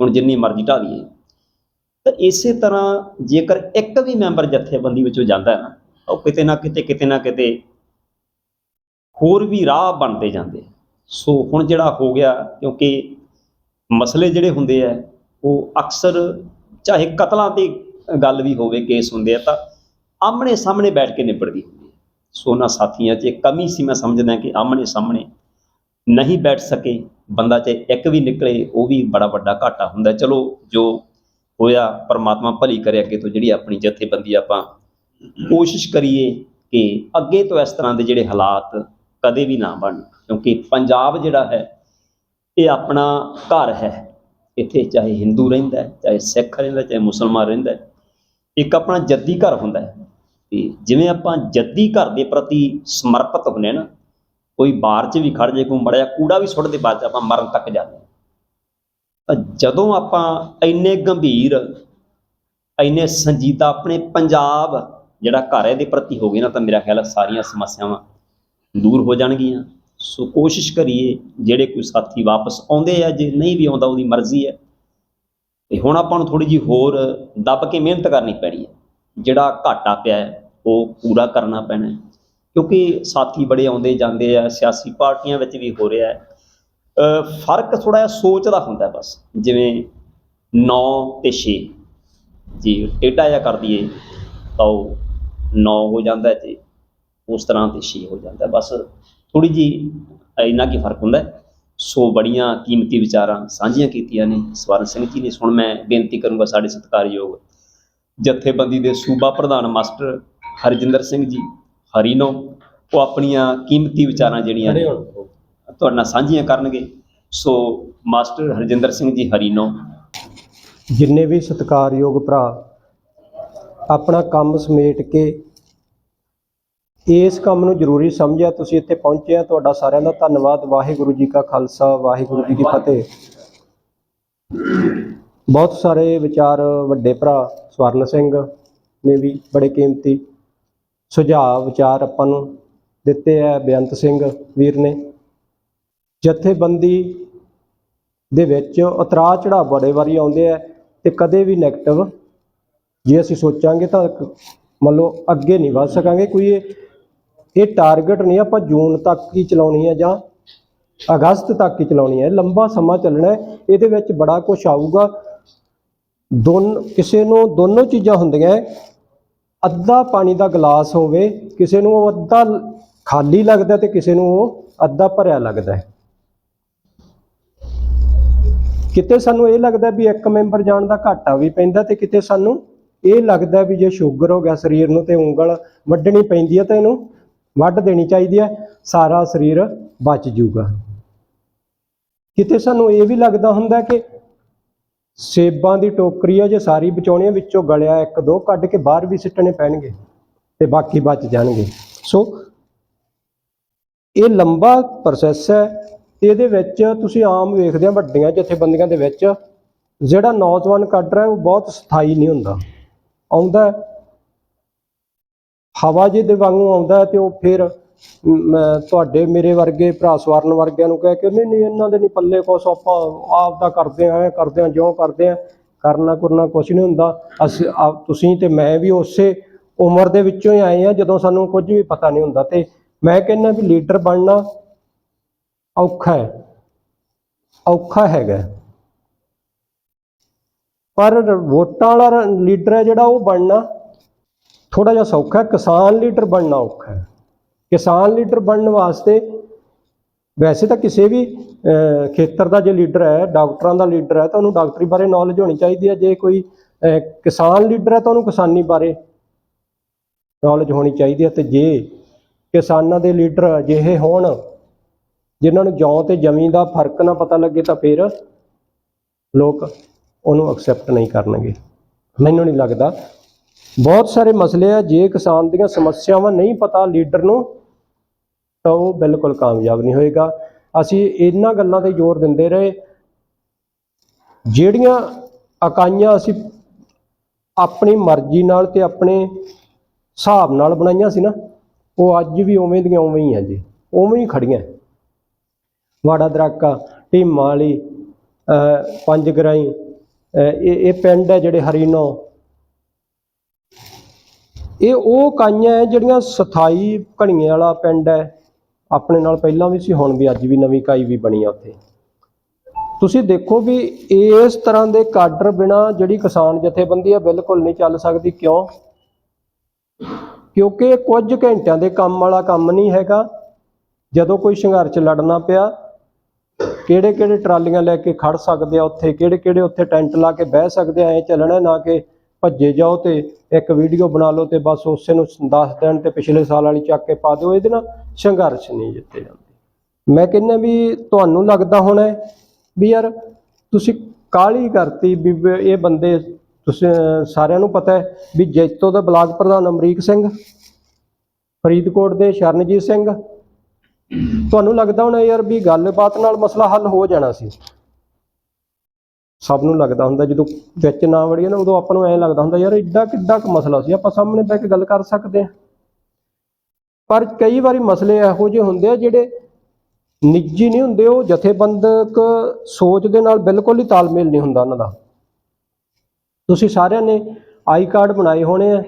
Speaker 1: ਹੁਣ ਜਿੰਨੀ ਮਰਜ਼ੀ ਢਾ ਲਈਏ। ਤਾਂ ਇਸੇ ਤਰ੍ਹਾਂ ਜੇਕਰ ਇੱਕ ਵੀ ਮੈਂਬਰ ਜਥੇਬੰਦੀ ਵਿੱਚੋਂ ਜਾਂਦਾ ਹੈ ਨਾ, ਉਹ ਕਿਤੇ ਨਾ ਕਿਤੇ ਕਿਤੇ ਨਾ ਕਿਤੇ ਹੋਰ ਵੀ ਰਾਹ ਬਣਦੇ ਜਾਂਦੇ ਸੋ ਹੁਣ ਜਿਹੜਾ ਹੋ ਗਿਆ, ਕਿਉਂਕਿ ਮਸਲੇ ਜਿਹੜੇ ਹੁੰਦੇ ਆ, ਉਹ ਅਕਸਰ ਚਾਹੇ ਕਤਲਾਂ 'ਤੇ ਗੱਲ ਵੀ ਹੋਵੇ, ਕੇਸ ਹੁੰਦੇ ਆ, ਤਾਂ ਆਮਣੇ ਸਾਹਮਣੇ ਬੈਠ ਕੇ ਨਿਬੜਦੀ ਹੁੰਦੀ ਸੋ ਉਹਨਾਂ ਸਾਥੀਆਂ 'ਚ ਕਮੀ ਸੀ ਮੈਂ ਸਮਝਦਾ ਕਿ ਆਮਣੇ ਸਾਹਮਣੇ ਨਹੀਂ ਬੈਠ ਸਕੇ, ਬੰਦਾ ਚਾਹੇ ਇੱਕ ਵੀ ਨਿਕਲੇ, ਉਹ ਵੀ ਬੜਾ ਵੱਡਾ ਘਾਟਾ ਹੁੰਦਾ। ਚਲੋ, ਜੋ ਹੋਇਆ, ਪਰਮਾਤਮਾ ਭਲੀ ਕਰੇ ਅੱਗੇ ਤੋਂ ਜਿਹੜੀ ਆਪਣੀ ਜਥੇਬੰਦੀ ਆਪਾਂ ਕੋਸ਼ਿਸ਼ ਕਰੀਏ ਕਿ ਅੱਗੇ ਤੋਂ ਇਸ ਤਰ੍ਹਾਂ ਦੇ ਜਿਹੜੇ ਹਾਲਾਤ ਕਦੇ ਵੀ ਨਾ ਬਣਨ, ਕਿਉਂਕਿ ਪੰਜਾਬ ਜਿਹੜਾ ਹੈ, ਇਹ ਆਪਣਾ ਘਰ ਹੈ। ਇੱਥੇ ਚਾਹੇ ਹਿੰਦੂ ਰਹਿੰਦਾ ਚਾਹੇ ਸਿੱਖ ਰਹਿੰਦਾ ਚਾਹੇ ਮੁਸਲਮਾਨ ਰਹਿੰਦਾ ਇੱਕ ਆਪਣਾ ਜੱਦੀ ਘਰ ਹੁੰਦਾ ਹੈ। ਤੇ ਜਿਵੇਂ ਆਪਾਂ ਜੱਦੀ ਘਰ ਦੇ ਪ੍ਰਤੀ ਸਮਰਪਿਤ ਹੁੰਦੇ ਹਾਂ ਨਾ, ਕੋਈ ਬਾਹਰ 'ਚ ਵੀ ਖੜ ਜੇ, ਕੋਈ ਮੜਿਆ ਕੂੜਾ ਵੀ ਸੁੱਟ ਦੇ, ਬਾਅਦ 'ਚ ਆਪਾਂ ਮਰਨ ਤੱਕ ਜਾਂਦੇ ਹਾਂ ਜਦੋਂ ਆਪਾਂ ਇੰਨੇ ਗੰਭੀਰ, ਇੰਨੇ ਸੰਜੀਦਾ, ਆਪਣੇ ਪੰਜਾਬ ਜਿਹੜਾ ਘਰ ਹੈ ਦੇ ਪ੍ਰਤੀ ਹੋ ਗਏ ਨਾ, ਤਾਂ ਮੇਰਾ ਖਿਆਲ ਹੈ ਸਾਰੀਆਂ ਸਮੱਸਿਆਵਾਂ ਦੂਰ ਹੋ ਜਾਣਗੀਆਂ। ਸੋ ਕੋਸ਼ਿਸ਼ ਕਰੀਏ, ਜਿਹੜੇ ਕੋਈ ਸਾਥੀ ਵਾਪਸ ਆਉਂਦੇ ਆ, ਜੇ ਨਹੀਂ ਵੀ ਆਉਂਦਾ, ਉਹਦੀ ਮਰਜ਼ੀ ਹੈ। ਤੇ ਹੁਣ ਆਪਾਂ ਨੂੰ ਥੋੜੀ ਜੀ ਹੋਰ ਦੱਬ ਕੇ ਮਿਹਨਤ ਕਰਨੀ ਪੈਣੀ ਹੈ। ਜਿਹੜਾ ਘਾਟਾ ਪਿਆ ਉਹ ਪੂਰਾ ਕਰਨਾ ਪੈਣਾ ਕਿਉਂਕਿ ਸਾਥੀ ਬੜੇ ਆਉਂਦੇ ਜਾਂਦੇ ਆ, ਸਿਆਸੀ ਪਾਰਟੀਆਂ ਵਿੱਚ ਵੀ ਹੋ ਰਿਹਾ ਫ਼ਰਕ ਥੋੜਾ ਜਿਹਾ ਸੋਚ ਦਾ ਹੁੰਦਾ ਬਸ, ਜਿਵੇਂ 9 ਤੇ 6 ਜੀ ਟੇਢਾ ਜਿਹਾ ਕਰ ਦਈਏ, ਤਾਂ ਉਹ 9 ਹੋ ਜਾਂਦਾ ਹੈ ਉਸ ਤਰ੍ਹਾਂ ਤੇ 6 ਹੋ ਜਾਂਦਾ ਬਸ ਥੋੜੀ ਜੀ ਇੰਨਾ ਕੀ ਫ਼ਰਕ ਹੁੰਦਾ ਸੋ ਬੜੀਆਂ ਕੀਮਤੀ ਵਿਚਾਰਾਂ ਸਾਂਝੀਆਂ ਕੀਤੀਆਂ ਨੇ। ਸਵਰਨ ਸਿੰਘ ਜੀ ਨੇ, ਹੁਣ ਮੈਂ ਬੇਨਤੀ ਕਰੂੰਗਾ ਸਾਡੇ ਸਤਿਕਾਰਯੋਗ ਜਥੇਬੰਦੀ ਦੇ ਸੂਬਾ ਪ੍ਰਧਾਨ ਮਾਸਟਰ ਹਰਜਿੰਦਰ ਸਿੰਘ ਜੀ ਹਰੀਨੋ ਉਹ ਆਪਣੀਆਂ ਕੀਮਤੀ ਵਿਚਾਰਾਂ ਜਿਹੜੀਆਂ ਨੇ ਤੁਹਾਡੇ ਨਾਲ ਸਾਂਝੀਆਂ ਕਰਨਗੇ। ਸੋ ਮਾਸਟਰ ਹਰਜਿੰਦਰ ਸਿੰਘ ਜੀ ਹਰੀਨੋ
Speaker 3: ਜਿੰਨੇ ਵੀ ਸਤਿਕਾਰਯੋਗ ਭਰਾ ਆਪਣਾ ਕੰਮ ਸਮੇਟ ਕੇ ਇਸ ਕੰਮ ਨੂੰ ਜ਼ਰੂਰੀ ਸਮਝਿਆ ਤੁਸੀਂ ਇੱਥੇ ਪਹੁੰਚੇ ਆ ਤੁਹਾਡਾ ਸਾਰਿਆਂ ਦਾ ਧੰਨਵਾਦ। ਵਾਹਿਗੁਰੂ ਜੀ ਕਾ ਖਾਲਸਾ ਵਾਹਿਗੁਰੂ ਜੀ ਕੀ ਫਤਿਹ। ਬਹੁਤ ਸਾਰੇ ਵਿਚਾਰ ਵੱਡੇ ਭਰਾ ਸਵਰਨ ਸਿੰਘ ਨੇ ਵੀ ਬੜੇ ਕੀਮਤੀ ਸੁਝਾਅ, ਵਿਚਾਰ ਆਪਾਂ ਨੂੰ ਦਿੱਤੇ ਆ, ਬੇਅੰਤ ਸਿੰਘ ਵੀਰ ਨੇ। ਜਥੇਬੰਦੀ ਦੇ ਵਿੱਚ ਉਤਰਾਅ ਚੜਾਅ ਬੜੇ ਵਾਰੀ ਆਉਂਦੇ ਆ ਤੇ ਕਦੇ ਵੀ 네ਗੇਟਿਵ ਜੇ ਅਸੀਂ ਸੋਚਾਂਗੇ ਤਾਂ ਮੰਨ ਲਓ ਅੱਗੇ ਨਹੀਂ ਵੱਧ ਸਕਾਂਗੇ। ਕੋਈ ਇਹ ਇਹ ਟਾਰਗੇਟ ਨਹੀਂ ਆਪਾਂ ਜੂਨ ਤੱਕ ਹੀ ਚਲਾਉਣੀ ਹੈ ਜਾਂ ਅਗਸਤ ਤੱਕ ਹੀ ਚਲਾਉਣੀ ਹੈ ਲੰਬਾ ਸਮਾਂ ਚੱਲਣਾ ਹੈ। ਇਹਦੇ ਵਿੱਚ ਬੜਾ ਕੁਝ ਆਊਗਾ। ਦੋਨ, ਕਿਸੇ ਨੂੰ ਦੋਨੋਂ ਚੀਜ਼ਾਂ ਹੁੰਦੀਆਂ ਅੱਧਾ ਪਾਣੀ ਦਾ ਗਲਾਸ ਹੋਵੇ, ਕਿਸੇ ਨੂੰ ਉਹ ਅੱਧਾ ਖਾਲੀ ਲੱਗਦਾ ਤੇ ਕਿਸੇ ਨੂੰ ਉਹ ਅੱਧਾ ਭਰਿਆ ਲੱਗਦਾ ਹੈ। ਕਿਤੇ ਸਾਨੂੰ ਇਹ ਲੱਗਦਾ ਵੀ ਇੱਕ ਮੈਂਬਰ ਜਾਣ ਦਾ ਘਾਟਾ ਵੀ ਪੈਂਦਾ ਤੇ ਕਿਤੇ ਸਾਨੂੰ ਇਹ ਲੱਗਦਾ ਵੀ ਜੇ ਸ਼ੂਗਰ ਹੋ ਗਿਆ ਸਰੀਰ ਨੂੰ ਤੇ ਉਂਗਲ ਵੱਢਣੀ ਪੈਂਦੀ ਹੈ ਤਾਂ ਇਹਨੂੰ ਵੱਢ ਦੇਣੀ ਚਾਹੀਦੀ ਹੈ, ਸਾਰਾ ਸਰੀਰ ਬਚ ਜਾਊਗਾ ਕਿਤੇ ਸਾਨੂੰ ਇਹ ਵੀ ਲੱਗਦਾ ਹੁੰਦਾ ਕਿ ਸੇਬਾਂ ਦੀ ਟੋਕਰੀ ਆ ਜੇ ਸਾਰੀ ਬਚਾਉਣੀ ਹੈ ਵਿੱਚੋਂ ਗਲਿਆ ਇੱਕ ਦੋ ਕੱਢ ਕੇ ਬਾਹਰ ਵੀ ਸਿੱਟਣੇ ਪੈਣਗੇ ਤੇ ਬਾਕੀ ਬਚ ਜਾਣਗੇ। ਸੋ ਇਹ ਲੰਬਾ ਪ੍ਰੋਸੈਸ ਹੈ। ਇਹਦੇ ਵਿੱਚ ਤੁਸੀਂ ਆਮ ਵੇਖਦੇ ਆ ਵੱਡੀਆਂ ਜਥੇਬੰਦੀਆਂ ਦੇ ਵਿੱਚ, ਜਿਹੜਾ ਨੌਜਵਾਨ ਕੱਢ ਰਿਹਾ ਉਹ ਬਹੁਤ ਸਥਾਈ ਨਹੀਂ ਹੁੰਦਾ। ਆਉਂਦਾ ਹਵਾ ਜੇ ਦੇ ਵਾਂਗੂ ਆਉਂਦਾ ਤੇ ਉਹ ਫਿਰ ਤੁਹਾਡੇ ਮੇਰੇ ਵਰਗੇ ਭਰਾ ਸਵਰਨ ਵਰਗਿਆਂ ਨੂੰ ਕਹਿ ਕੇ, ਨਹੀਂ ਨਹੀਂ, ਇਹਨਾਂ ਦੇ ਨਹੀਂ ਪੱਲੇ ਕੁਛ, ਆਪਾਂ ਆਪ ਦਾ ਕਰਦੇ ਆ ਕਰਦੇ ਆ, ਜਿਉਂ ਕਰਦੇ ਆ, ਕਰਨਾ ਕਰਨਾ ਕੁਛ ਨਹੀਂ ਹੁੰਦਾ। ਅਸੀਂ ਤੁਸੀਂ ਤੇ ਮੈਂ ਵੀ ਉਸੇ ਉਮਰ ਦੇ ਵਿੱਚੋਂ ਹੀ ਆਏ ਆ, ਜਦੋਂ ਸਾਨੂੰ ਕੁਝ ਵੀ ਪਤਾ ਨਹੀਂ ਹੁੰਦਾ। ਤੇ ਮੈਂ ਕਹਿੰਦਾ ਵੀ ਲੀਡਰ ਬਣਨਾ ਔਖਾ ਹੈ। ਔਖਾ ਹੈਗਾ ਪਰ ਵੋਟਾਂ ਵਾਲਾ ਲੀਡਰ ਹੈ ਜਿਹੜਾ, ਉਹ ਬਣਨਾ ਥੋੜਾ ਜਿਹਾ ਸੌਖਾ ਕਿਸਾਨ ਲੀਡਰ ਬਣਨਾ ਔਖਾ ਹੈ। ਕਿਸਾਨ ਲੀਡਰ ਬਣਨ ਵਾਸਤੇ ਵੈਸੇ ਤਾਂ ਕਿਸੇ ਵੀ ਖੇਤਰ ਦਾ ਜੇ ਲੀਡਰ ਹੈ, ਡਾਕਟਰਾਂ ਦਾ ਲੀਡਰ ਹੈ, ਤਾਂ ਉਹਨੂੰ ਡਾਕਟਰੀ ਬਾਰੇ ਨੌਲੇਜ ਹੋਣੀ ਚਾਹੀਦੀ ਹੈ। ਜੇ ਕੋਈ ਕਿਸਾਨ ਲੀਡਰ ਹੈ ਤਾਂ ਉਹਨੂੰ ਕਿਸਾਨੀ ਬਾਰੇ ਨੌਲੇਜ ਹੋਣੀ ਚਾਹੀਦੀ ਹੈ। ਤੇ ਜੇ ਕਿਸਾਨਾਂ ਦੇ ਲੀਡਰ ਅਜਿਹੇ ਹੋਣ, ਜਿਨ੍ਹਾਂ ਨੂੰ ਜੌਂ ਤੇ ਜ਼ਮੀਨ ਦਾ ਫ਼ਰਕ ਨਾ ਪਤਾ ਲੱਗੇ, ਤਾਂ ਫਿਰ ਲੋਕ ਉਹਨੂੰ ਐਕਸੈਪਟ ਨਹੀਂ ਕਰਨਗੇ। ਮੈਨੂੰ ਨਹੀਂ ਲੱਗਦਾ। ਬਹੁਤ ਸਾਰੇ ਮਸਲੇ ਆ, ਜੇ ਕਿਸਾਨ ਦੀਆਂ ਸਮੱਸਿਆਵਾਂ ਨਹੀਂ ਪਤਾ ਲੀਡਰ ਨੂੰ ਤਾਂ ਉਹ ਬਿਲਕੁਲ ਕਾਮਯਾਬ ਨਹੀਂ ਹੋਏਗਾ। ਅਸੀਂ ਇਹਨਾਂ ਗੱਲਾਂ ਤੇ ਜ਼ੋਰ ਦਿੰਦੇ ਰਹੇ। ਜਿਹੜੀਆਂ ਇਕਾਈਆਂ ਅਸੀਂ ਆਪਣੀ ਮਰਜ਼ੀ ਨਾਲ ਤੇ ਆਪਣੇ ਹਿਸਾਬ ਨਾਲ ਬਣਾਈਆਂ ਸੀ ਨਾ, ਉਹ ਅੱਜ ਵੀ ਉਵੇਂ ਦੀਆਂ ਉਵੇਂ ਹੀ ਆ ਜੀ। ਉਵੇਂ ਹੀ ਖੜੀਆਂ। ਵਾੜਾ ਦਰਾਕਾ, ਢੀਮਾਂ ਵਾਲੀ ਪੰਜ ਗਰਾਈ ਇਹ ਇਹ ਪਿੰਡ ਹੈ ਜਿਹੜੇ ਹਰੀਨੋ ਇਹ ਉਹ ਕਾਈਆਂ ਹੈ ਜਿਹੜੀਆਂ ਸਥਾਈ ਘਣੀਏ ਵਾਲਾ ਪਿੰਡ ਹੈ। ਆਪਣੇ ਨਾਲ ਪਹਿਲਾਂ ਵੀ ਸੀ, ਹੁਣ ਵੀ, ਅੱਜ ਵੀ ਨਵੀਂ ਕਾਈ ਵੀ ਬਣੀ ਆ ਉੱਥੇ। ਤੁਸੀਂ ਦੇਖੋ ਵੀ ਇਸ ਤਰ੍ਹਾਂ ਦੇ ਕਾਡਰ ਬਿਨਾ ਜਿਹੜੀ ਕਿਸਾਨ ਜਥੇਬੰਦੀ ਆ ਬਿਲਕੁਲ ਨਹੀਂ ਚੱਲ ਸਕਦੀ। ਕਿਉਂ? ਕਿਉਂਕਿ ਕੁਝ ਘੰਟਿਆਂ ਦੇ ਕੰਮ ਵਾਲਾ ਕੰਮ ਨਹੀਂ ਹੈਗਾ। ਜਦੋਂ ਕੋਈ ਸੰਘਰਸ਼ ਲੜਨਾ ਪਿਆ ਕਿਹੜੇ ਕਿਹੜੇ ਟਰਾਲੀਆਂ ਲੈ ਕੇ ਖੜ ਸਕਦੇ ਆ ਉੱਥੇ ਕਿਹੜੇ ਕਿਹੜੇ ਉੱਥੇ ਟੈਂਟ ਲਾ ਕੇ ਬਹਿ ਸਕਦੇ ਆ, ਐ ਚੱਲਣਾ ਨਾ ਕਿ ਭੱਜੇ ਜਾਓ ਤੇ ਇੱਕ ਵੀਡੀਓ ਬਣਾ ਲਓ ਤੇ ਬਸ ਉਸੇ ਨੂੰ ਦੱਸ ਦੇਣ ਤੇ ਪਿਛਲੇ ਸਾਲ ਵਾਲੀ ਚੱਕ ਕੇ ਪਾ ਦਿਓ। ਇਹਦੇ ਨਾਲ ਸੰਘਰਸ਼ ਨਹੀਂ ਜਿੱਤੇ ਜਾਂਦੇ। ਮੈਂ ਕਹਿੰਦਾ ਵੀ ਤੁਹਾਨੂੰ ਲੱਗਦਾ ਹੋਣਾ ਵੀ ਯਾਰ ਤੁਸੀਂ ਕਾਲੀ ਕਰਤੀ ਵੀ ਇਹ ਬੰਦੇ ਤੁਸੀਂ ਸਾਰਿਆਂ ਨੂੰ ਪਤਾ ਹੈ ਵੀ ਜੈਤੋ ਦਾ ਬਲਾਕ ਪ੍ਰਧਾਨ ਅਮਰੀਕ ਸਿੰਘ, ਫਰੀਦਕੋਟ ਦੇ ਸ਼ਰਨਜੀਤ ਸਿੰਘ। ਤੁਹਾਨੂੰ ਲੱਗਦਾ ਹੋਣਾ ਯਾਰ ਵੀ ਗੱਲਬਾਤ ਨਾਲ ਮਸਲਾ ਹੱਲ ਹੋ ਜਾਣਾ ਸੀ? ਸਭ ਨੂੰ ਲੱਗਦਾ ਹੁੰਦਾ ਜਦੋਂ ਵਿੱਚ ਨਾ ਵੜੀਏ ਨਾ ਉਦੋਂ ਆਪਾਂ ਨੂੰ ਐਂ ਲੱਗਦਾ ਹੁੰਦਾ ਯਾਰ ਐਡਾ ਕਿੱਡਾ ਕੁ ਮਸਲਾ ਸੀ। ਆਪਾਂ ਸਾਹਮਣੇ ਬਹਿ ਕੇ ਗੱਲ ਕਰ ਸਕਦੇ ਹਾਂ। ਪਰ ਕਈ ਵਾਰੀ ਮਸਲੇ ਇਹੋ ਜਿਹੇ ਹੁੰਦੇ ਆ ਜਿਹੜੇ ਨਿੱਜੀ ਨਹੀਂ ਹੁੰਦੇ, ਉਹ ਜਥੇਬੰਦਕ ਸੋਚ ਦੇ ਨਾਲ ਬਿਲਕੁਲ ਹੀ ਤਾਲਮੇਲ ਨਹੀਂ ਹੁੰਦਾ ਉਹਨਾਂ ਦਾ। ਤੁਸੀਂ ਸਾਰਿਆਂ ਨੇ ਆਈ ਕਾਰਡ ਬਣਾਏ ਹੋਣੇ ਆ।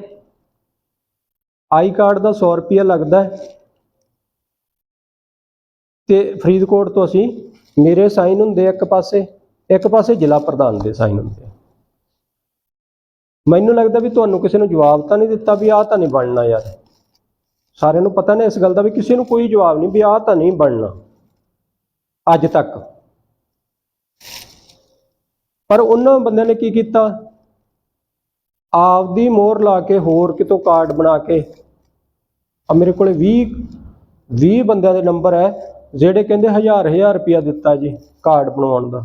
Speaker 3: ਆਈ ਕਾਰਡ ਦਾ 100 ਰੁਪਿਆ ਲੱਗਦਾ ਹੈ। ਤੇ ਫਰੀਦਕੋਟ ਤੋਂ ਅਸੀਂ ਮੇਰੇ ਸਾਈਨ ਹੁੰਦੇ ਇੱਕ ਪਾਸੇ ਇੱਕ ਪਾਸੇ ਜ਼ਿਲ੍ਹਾ ਪ੍ਰਧਾਨ ਦੇ ਸਾਈਨ ਹੁੰਦੇ ਮੈਨੂੰ ਲੱਗਦਾ ਵੀ ਤੁਹਾਨੂੰ ਕਿਸੇ ਨੂੰ ਜਵਾਬ ਤਾਂ ਨਹੀਂ ਦਿੱਤਾ ਵੀ ਆਹ ਤਾਂ ਨਹੀਂ ਬਣਨਾ ਯਾਰ। ਸਾਰਿਆਂ ਨੂੰ ਪਤਾ ਨਾ ਇਸ ਗੱਲ ਦਾ ਵੀ ਕਿਸੇ ਨੂੰ ਕੋਈ ਜਵਾਬ ਨਹੀਂ ਵੀ ਆਹ ਤਾਂ ਨਹੀਂ ਬਣਨਾ, ਅੱਜ ਤੱਕ। ਪਰ ਉਹਨਾਂ ਬੰਦਿਆਂ ਨੇ ਕੀ ਕੀਤਾ? ਆਪਦੀ ਮੋਹਰ ਲਾ ਕੇ ਹੋਰ ਕਿਤੋਂ ਕਾਰਡ ਬਣਾ ਕੇ ਆ ਮੇਰੇ ਕੋਲੇ 20 20 ਬੰਦਿਆਂ ਦੇ ਨੰਬਰ ਹੈ, ਜਿਹੜੇ ਕਹਿੰਦੇ ਹਜ਼ਾਰ ਹਜ਼ਾਰ ਰੁਪਇਆ ਦਿੱਤਾ ਜੀ ਕਾਰਡ ਬਣਵਾਉਣ ਦਾ।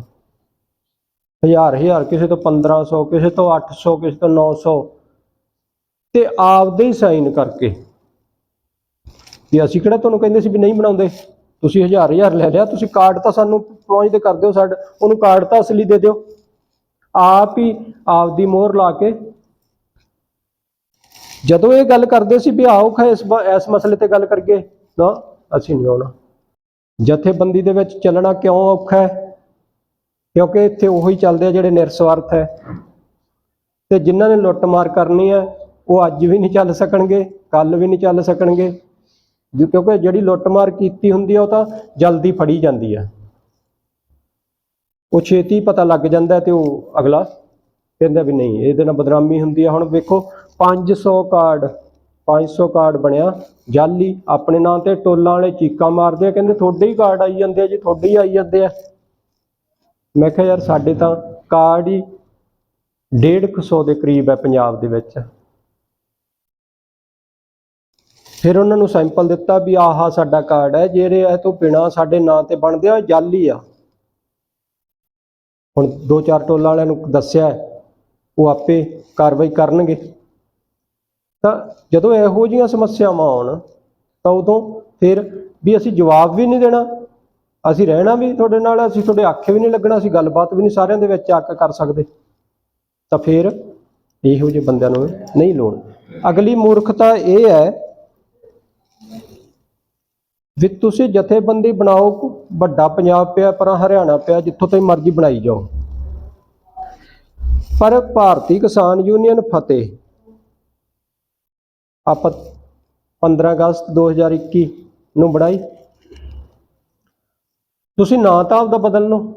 Speaker 3: ਹਜ਼ਾਰ ਹਜ਼ਾਰ, ਕਿਸੇ ਤੋਂ 1500 ਕਿਸੇ ਤੋਂ 800 ਕਿਸੇ ਤੋਂ 900 ਤੇ ਆਪਦੇ ਹੀ ਸਾਈਨ ਕਰਕੇ ਵੀ ਅਸੀਂ ਕਿਹੜਾ ਤੁਹਾਨੂੰ ਕਹਿੰਦੇ ਸੀ ਵੀ ਨਹੀਂ ਬਣਾਉਂਦੇ? ਤੁਸੀਂ ਹਜ਼ਾਰ ਹਜ਼ਾਰ ਲੈ ਲਿਆ, ਤੁਸੀਂ ਕਾਰਡ ਤਾਂ ਸਾਨੂੰ ਪਹੁੰਚਦੇ ਕਰ ਦਿਓ ਸਾਡਾ, ਉਹਨੂੰ ਕਾਰਡ ਤਾਂ ਅਸਲੀ ਦੇ ਦਿਓ। ਆਪ ਹੀ ਆਪਦੀ ਮੋਹਰ ਲਾ ਕੇ ਜਦੋਂ ਇਹ ਗੱਲ ਕਰਦੇ ਸੀ ਵੀ ਆਓ ਖਾ ਇਸ ਬ- ਇਸ ਮਸਲੇ ਤੇ ਗੱਲ ਕਰੀਏ, ਨਾ, ਅਸੀਂ ਨਹੀਂ ਆਉਣਾ। ਜਥੇਬੰਦੀ ਦੇ ਵਿੱਚ ਚੱਲਣਾ ਕਿਉਂ ਔਖਾ ਹੈ? ਕਿਉਂਕਿ ਇੱਥੇ ਉਹੀ ਚੱਲਦੇ ਆ ਜਿਹੜੇ ਨਿਰਸਵਾਰਥ ਹੈ। ਤੇ ਜਿਨ੍ਹਾਂ ਨੇ ਲੁੱਟਮਾਰ ਕਰਨੀ ਹੈ, ਉਹ ਅੱਜ ਵੀ ਨਹੀਂ ਚੱਲ ਸਕਣਗੇ ਕੱਲ ਵੀ ਨਹੀਂ ਚੱਲ ਸਕਣਗੇ। ਜੀ ਕਿਉਂਕਿ ਜਿਹੜੀ ਲੁੱਟਮਾਰ ਕੀਤੀ ਹੁੰਦੀ ਆ, ਉਹ ਤਾਂ ਜਲਦੀ ਫੜੀ ਜਾਂਦੀ ਆ। ਉਹ ਛੇਤੀ ਪਤਾ ਲੱਗ ਜਾਂਦਾ ਤੇ ਉਹ ਅਗਲਾ ਕਹਿੰਦਾ ਵੀ ਨਹੀਂ, ਇਹਦੇ ਨਾਲ ਬਦਨਾਮੀ ਹੁੰਦੀ ਆ। ਹੁਣ ਵੇਖੋ 500 ਕਾਰਡ 500 ਕਾਰਡ ਬਣਿਆ। ਜਾਲੀ ਆਪਣੇ ਨਾਂ ਤੇ ਟੋਲਾਂ ਵਾਲੇ ਚੀਕਾਂ ਮਾਰਦੇ ਆ, ਕਹਿੰਦੇ ਤੁਹਾਡੇ ਹੀ ਕਾਰਡ ਆਈ ਜਾਂਦੇ ਆ, ਜੀ ਤੁਹਾਡੇ ਹੀ ਆਈ ਜਾਂਦੇ ਆ। ਮੈਂ ਕਿਹਾ ਯਾਰ ਸਾਡੇ ਤਾਂ ਕਾਰਡ ਹੀ 150 ਦੇ ਕਰੀਬ ਹੈ ਪੰਜਾਬ ਦੇ ਵਿੱਚ। ਫਿਰ ਉਹਨਾਂ ਨੂੰ ਸੈਂਪਲ ਦਿੱਤਾ ਵੀ ਆਹ ਸਾਡਾ ਕਾਰਡ ਹੈ, ਜਿਹੜੇ ਇਹ ਤੋਂ ਬਿਨਾ ਸਾਡੇ ਨਾਂ ਤੇ ਬਣਦੇ ਆ ਜਾਲੀ ਆ। ਹੁਣ ਦੋ ਚਾਰ ਟੋਲਾਂ ਵਾਲਿਆਂ ਨੂੰ ਦੱਸਿਆ ਉਹ ਆਪੇ ਕਾਰਵਾਈ ਕਰਨਗੇ। ਤਾਂ ਜਦੋਂ ਇਹੋ ਜਿਹੀਆਂ ਸਮੱਸਿਆਵਾਂ ਆਉਣ, ਤਾਂ ਉਦੋਂ ਫਿਰ ਵੀ ਅਸੀਂ ਜਵਾਬ ਵੀ ਨਹੀਂ ਦੇਣਾ। ਅਸੀਂ ਰਹਿਣਾ ਵੀ ਤੁਹਾਡੇ ਨਾਲ, ਅਸੀਂ ਤੁਹਾਡੇ ਆਖੇ ਵੀ ਨਹੀਂ ਲੱਗਣਾ, ਅਸੀਂ ਗੱਲਬਾਤ ਵੀ ਨਹੀਂ ਸਾਰਿਆਂ ਦੇ ਵਿੱਚ ਆ ਕੇ ਕਰ ਸਕਦੇ। ਤਾਂ ਫਿਰ ਇਹੋ ਜਿਹੇ ਬੰਦਿਆਂ ਨੂੰ ਨਹੀਂ ਲੋੜ। ਅਗਲੀ ਮੂਰਖਤਾ ਇਹ ਹੈ ਵੀ ਤੁਸੀਂ ਜਥੇਬੰਦੀ ਬਣਾਓ ਵੱਡਾ ਪੰਜਾਬ ਪਿਆ ਪਰ ਹਰਿਆਣਾ ਪਿਆ ਜਿੱਥੋਂ ਤੁਸੀਂ ਮਰਜ਼ੀ ਬਣਾਈ ਜਾਓ। ਪਰ ਭਾਰਤੀ ਕਿਸਾਨ ਯੂਨੀਅਨ ਫਤਿਹ ਆਪਾਂ 15 ਅਗਸਤ 2021 ਨੂੰ ਬਣਾਈ। ਤੁਸੀਂ ਨਾਂ ਤਾਂ ਆਪਦਾ ਬਦਲ ਲਓ।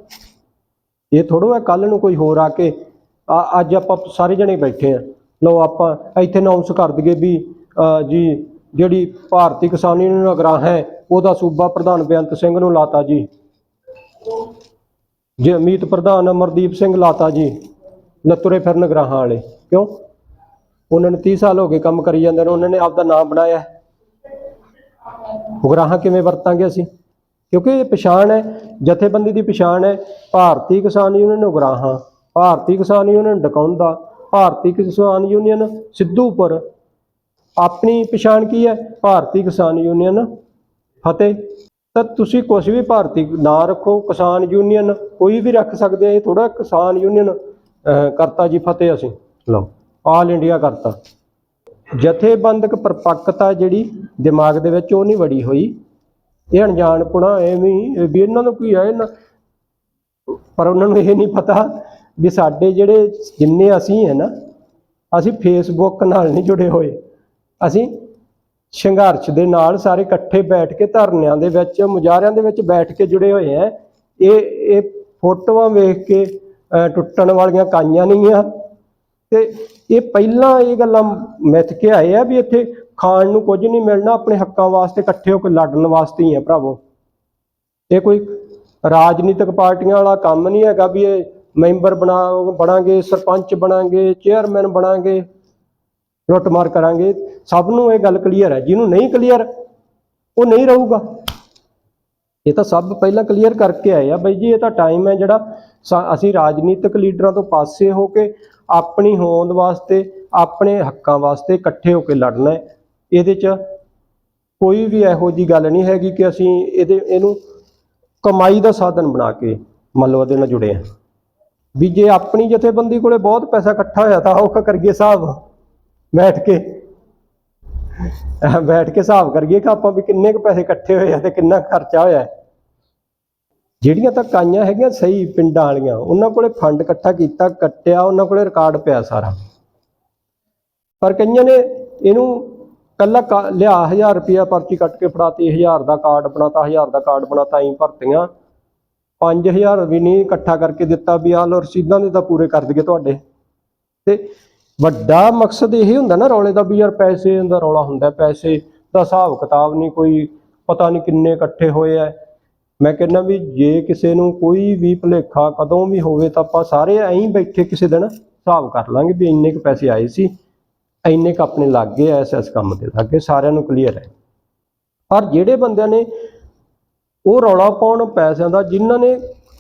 Speaker 3: ਇਹ ਥੋੜੋ ਹੈ ਕੱਲ ਨੂੰ ਕੋਈ ਹੋਰ ਆ ਕੇ ਆ- ਅੱਜ ਆਪਾਂ ਸਾਰੇ ਜਣੇ ਬੈਠੇ ਆ ਲਓ ਆਪਾਂ ਇੱਥੇ ਅਨਾਉਂਸ ਕਰ ਦਈਏ ਵੀ ਅ, ਜੀ ਜਿਹੜੀ ਭਾਰਤੀ ਕਿਸਾਨ ਯੂਨੀਅਨ ਅਗਰਾ ਹੈ ਉਹਦਾ ਸੂਬਾ ਪ੍ਰਧਾਨ ਬੇਅੰਤ ਸਿੰਘ ਨੂੰ ਲਾਤਾ ਜੀ। ਜੇ ਅਮੀਤ ਪ੍ਰਧਾਨ ਅਮਰਦੀਪ ਸਿੰਘ ਲਾਤਾ ਜੀ ਲੱਤੁਰੇ ਫਿਰਨ ਗਰਾਹਾਂ ਵਾਲੇ। ਕਿਉਂ? ਉਹਨਾਂ ਨੇ 30 ਸਾਲ ਹੋ ਗਏ ਕੰਮ ਕਰੀ ਜਾਂਦੇ ਨੇ, ਉਹਨਾਂ ਨੇ ਆਪਦਾ ਨਾਮ ਬਣਾਇਆ। ਹੈ। ਉਗਰਾਹਾਂ ਕਿਵੇਂ ਵਰਤਾਂਗੇ ਅਸੀਂ? ਕਿਉਂਕਿ ਇਹ ਪਛਾਣ ਹੈ, ਜਥੇਬੰਦੀ ਦੀ ਪਛਾਣ ਹੈ। ਭਾਰਤੀ ਕਿਸਾਨ ਯੂਨੀਅਨ ਉਗਰਾਹਾਂ ਭਾਰਤੀ ਕਿਸਾਨ ਯੂਨੀਅਨ ਡਕੌਂਦਾ। ਭਾਰਤੀ ਕਿਸਾਨ ਯੂਨੀਅਨ ਸਿੱਧੂਪੁਰ। ਆਪਣੀ ਪਛਾਣ ਕੀ ਹੈ? ਭਾਰਤੀ ਕਿਸਾਨ ਯੂਨੀਅਨ ਫਤਿਹ। ਤਾਂ ਤੁਸੀਂ ਕੁਝ ਵੀ ਭਾਰਤੀ ਨਾ ਰੱਖੋ, ਕਿਸਾਨ ਯੂਨੀਅਨ ਕੋਈ ਵੀ ਰੱਖ ਸਕਦੇ ਆ, ਇਹ ਥੋੜਾ ਕਿਸਾਨ ਯੂਨੀਅਨ ਕਰਤਾ ਜੀ ਫਤਿਹ ਅਸੀਂ। ਲਓ ਆਲ ਇੰਡੀਆ ਕਰਤਾ। ਜਥੇਬੰਦਕ ਪਰਪੱਕਤਾ ਜਿਹੜੀ ਦਿਮਾਗ ਦੇ ਵਿੱਚ ਉਹ ਨਹੀਂ ਵੜੀ ਹੋਈ। ਇਹ ਅਣਜਾਣਪੁਣਾ ਐਵੇਂ ਵੀ ਇਹਨਾਂ ਨੂੰ ਕੀ ਹੈ ਇਹਨਾਂ ਪਰ ਉਹਨਾਂ ਨੂੰ ਇਹ ਨਹੀਂ ਪਤਾ ਵੀ ਸਾਡੇ ਜਿਹੜੇ ਜਿੰਨੇ ਅਸੀਂ ਹੈ ਨਾ, ਅਸੀਂ ਫੇਸਬੁੱਕ ਨਾਲ ਨਹੀਂ ਜੁੜੇ ਹੋਏ। ਅਸੀਂ ਸੰਘਰਸ਼ ਦੇ ਨਾਲ ਸਾਰੇ ਇਕੱਠੇ ਬੈਠ ਕੇ ਧਰਨਿਆਂ ਦੇ ਵਿੱਚ, ਮੁਜ਼ਾਹਰਿਆਂ ਦੇ ਵਿੱਚ ਬੈਠ ਕੇ ਜੁੜੇ ਹੋਏ ਆ ਇਹ ਇਹ ਫੋਟੋਆਂ ਵੇਖ ਕੇ ਟੁੱਟਣ ਵਾਲੀਆਂ ਕਾਈਆਂ ਨਹੀਂ ਆ। ਤੇ ਇਹ ਪਹਿਲਾਂ ਇਹ ਗੱਲਾਂ ਮਿੱਥ ਕੇ ਆਏ ਆ ਵੀ ਇੱਥੇ ਖਾਣ ਨੂੰ ਕੁਝ ਨਹੀਂ ਮਿਲਣਾ, ਆਪਣੇ ਹੱਕਾਂ ਵਾਸਤੇ ਇਕੱਠੇ ਹੋ ਕੇ ਲੜਨ ਵਾਸਤੇ ਹੀ ਆ ਭਰਾਵੋ। ਇਹ ਕੋਈ ਰਾਜਨੀਤਿਕ ਪਾਰਟੀਆਂ ਵਾਲਾ ਕੰਮ ਨਹੀਂ ਹੈਗਾ ਵੀ ਇਹ ਮੈਂਬਰ ਬਣਾ, ਬਣਾਂਗੇ, ਸਰਪੰਚ ਬਣਾਂਗੇ, ਚੇਅਰਮੈਨ ਬਣਾਂਗੇ। ਲੁੱਟਮਾਰ ਕਰਾਂਗੇ। ਸਭ ਨੂੰ ਇਹ ਗੱਲ ਕਲੀਅਰ ਹੈ। ਜਿਹਨੂੰ ਨਹੀਂ ਕਲੀਅਰ ਉਹ ਨਹੀਂ ਰਹੂਗਾ। ਇਹ ਤਾਂ ਸਭ ਪਹਿਲਾਂ ਕਲੀਅਰ ਕਰਕੇ ਆਏ ਆ ਬਾਈ ਜੀ। ਇਹ ਤਾਂ ਟਾਈਮ ਹੈ ਜਿਹੜਾ ਅਸੀਂ ਰਾਜਨੀਤਿਕ ਲੀਡਰਾਂ ਤੋਂ ਪਾਸੇ ਹੋ ਕੇ ਆਪਣੀ ਹੋਂਦ ਵਾਸਤੇ, ਆਪਣੇ ਹੱਕਾਂ ਵਾਸਤੇ ਇਕੱਠੇ ਹੋ ਕੇ ਲੜਨਾ ਹੈ। ਇਹਦੇ 'ਚ ਕੋਈ ਵੀ ਇਹੋ ਜੀ ਗੱਲ ਨਹੀਂ ਹੈਗੀ ਕਿ ਅਸੀਂ ਇਹਦੇ, ਇਹਨੂੰ ਕਮਾਈ ਦਾ ਸਾਧਨ ਬਣਾ ਕੇ ਮੰਨ ਲਓ ਇਹਦੇ ਨਾਲ ਜੁੜੇ ਹਾਂ। ਵੀ ਜੇ ਆਪਣੀ ਜਥੇਬੰਦੀ ਕੋਲੇ ਬਹੁਤ ਪੈਸਾ ਇਕੱਠਾ ਹੋਇਆ ਤਾਂ ਉਹ ਕਰੀਏ ਸਾਹਿਬ ਬੈਠ ਕੇ। ਬੈਠ ਕੇ ਹਿਸਾਬ ਕਰੀਏ ਕਿ ਆਪਾਂ ਵੀ ਕਿੰਨੇ ਕੁ ਪੈਸੇ ਇਕੱਠੇ ਹੋਏ ਆ ਤੇ ਕਿੰਨਾ ਖਰਚਾ ਹੋਇਆ ਜਿਹੜੀਆਂ ਤਾਂ ਕਾਈਆਂ ਹੈਗੀਆਂ ਸਹੀ ਪਿੰਡਾਂ ਵਾਲੀਆਂ, ਉਹਨਾਂ ਕੋਲੇ ਫੰਡ ਇਕੱਠਾ ਕੀਤਾ, ਕੱਟਿਆ, ਉਹਨਾਂ ਕੋਲੇ ਰਿਕਾਰਡ ਪਿਆ ਸਾਰਾ। ਪਰ ਕਈਆਂ ਨੇ ਇਹਨੂੰ ਕੱਲਾ ਲਿਆ 1000 ਰੁਪਿਆ ਪਰਚੀ ਕੱਟ ਕੇ ਫੜਾਤੀ 1000 ਦਾ ਕਾਰਡ ਬਣਾਤਾ 1000 ਦਾ ਕਾਰਡ ਬਣਾਤਾ, ਐਂ ਭਰਤੀਆਂ। 5000 ਵੀ ਨਹੀਂ ਇਕੱਠਾ ਕਰਕੇ ਦਿੱਤਾ ਵੀ ਆਹ ਲੋ ਰਸੀਦਾਂ ਦੇ ਤਾਂ ਪੂਰੇ ਕਰ ਦਈਏ ਤੁਹਾਡੇ। ਤੇ ਵੱਡਾ ਮਕਸਦ ਇਹ ਹੁੰਦਾ ਨਾ ਰੌਲੇ ਦਾ ਵੀ ਯਾਰ ਪੈਸੇ ਦਾ ਰੌਲਾ ਹੁੰਦਾ, ਪੈਸੇ ਦਾ ਹਿਸਾਬ ਕਿਤਾਬ ਨਹੀਂ ਕੋਈ, ਪਤਾ ਨਹੀਂ ਕਿੰਨੇ ਇਕੱਠੇ ਹੋਏ ਆ। ਮੈਂ ਕਹਿੰਦਾ ਵੀ ਜੇ ਕਿਸੇ ਨੂੰ ਕੋਈ ਵੀ ਭੁਲੇਖਾ ਕਦੋਂ ਵੀ ਹੋਵੇ ਤਾਂ ਆਪਾਂ ਸਾਰੇ ਐਂ ਬੈਠੇ ਕਿਸੇ ਦਿਨ ਹਿਸਾਬ ਕਰ ਲਾਂਗੇ ਵੀ ਇੰਨੇ ਕੁ ਪੈਸੇ ਆਏ ਸੀ, ਇੰਨੇ ਕੁ ਆਪਣੇ ਲੱਗ ਗਏ ਐਸ ਐਸ ਕੰਮ ਦੇ ਲੱਗ ਗਏ ਸਾਰਿਆਂ ਨੂੰ ਕਲੀਅਰ ਹੈ। ਪਰ ਜਿਹੜੇ ਬੰਦਿਆਂ ਨੇ ਉਹ ਰੌਲਾ ਪਾਉਣ ਪੈਸਿਆਂ ਦਾ, ਜਿਨ੍ਹਾਂ ਨੇ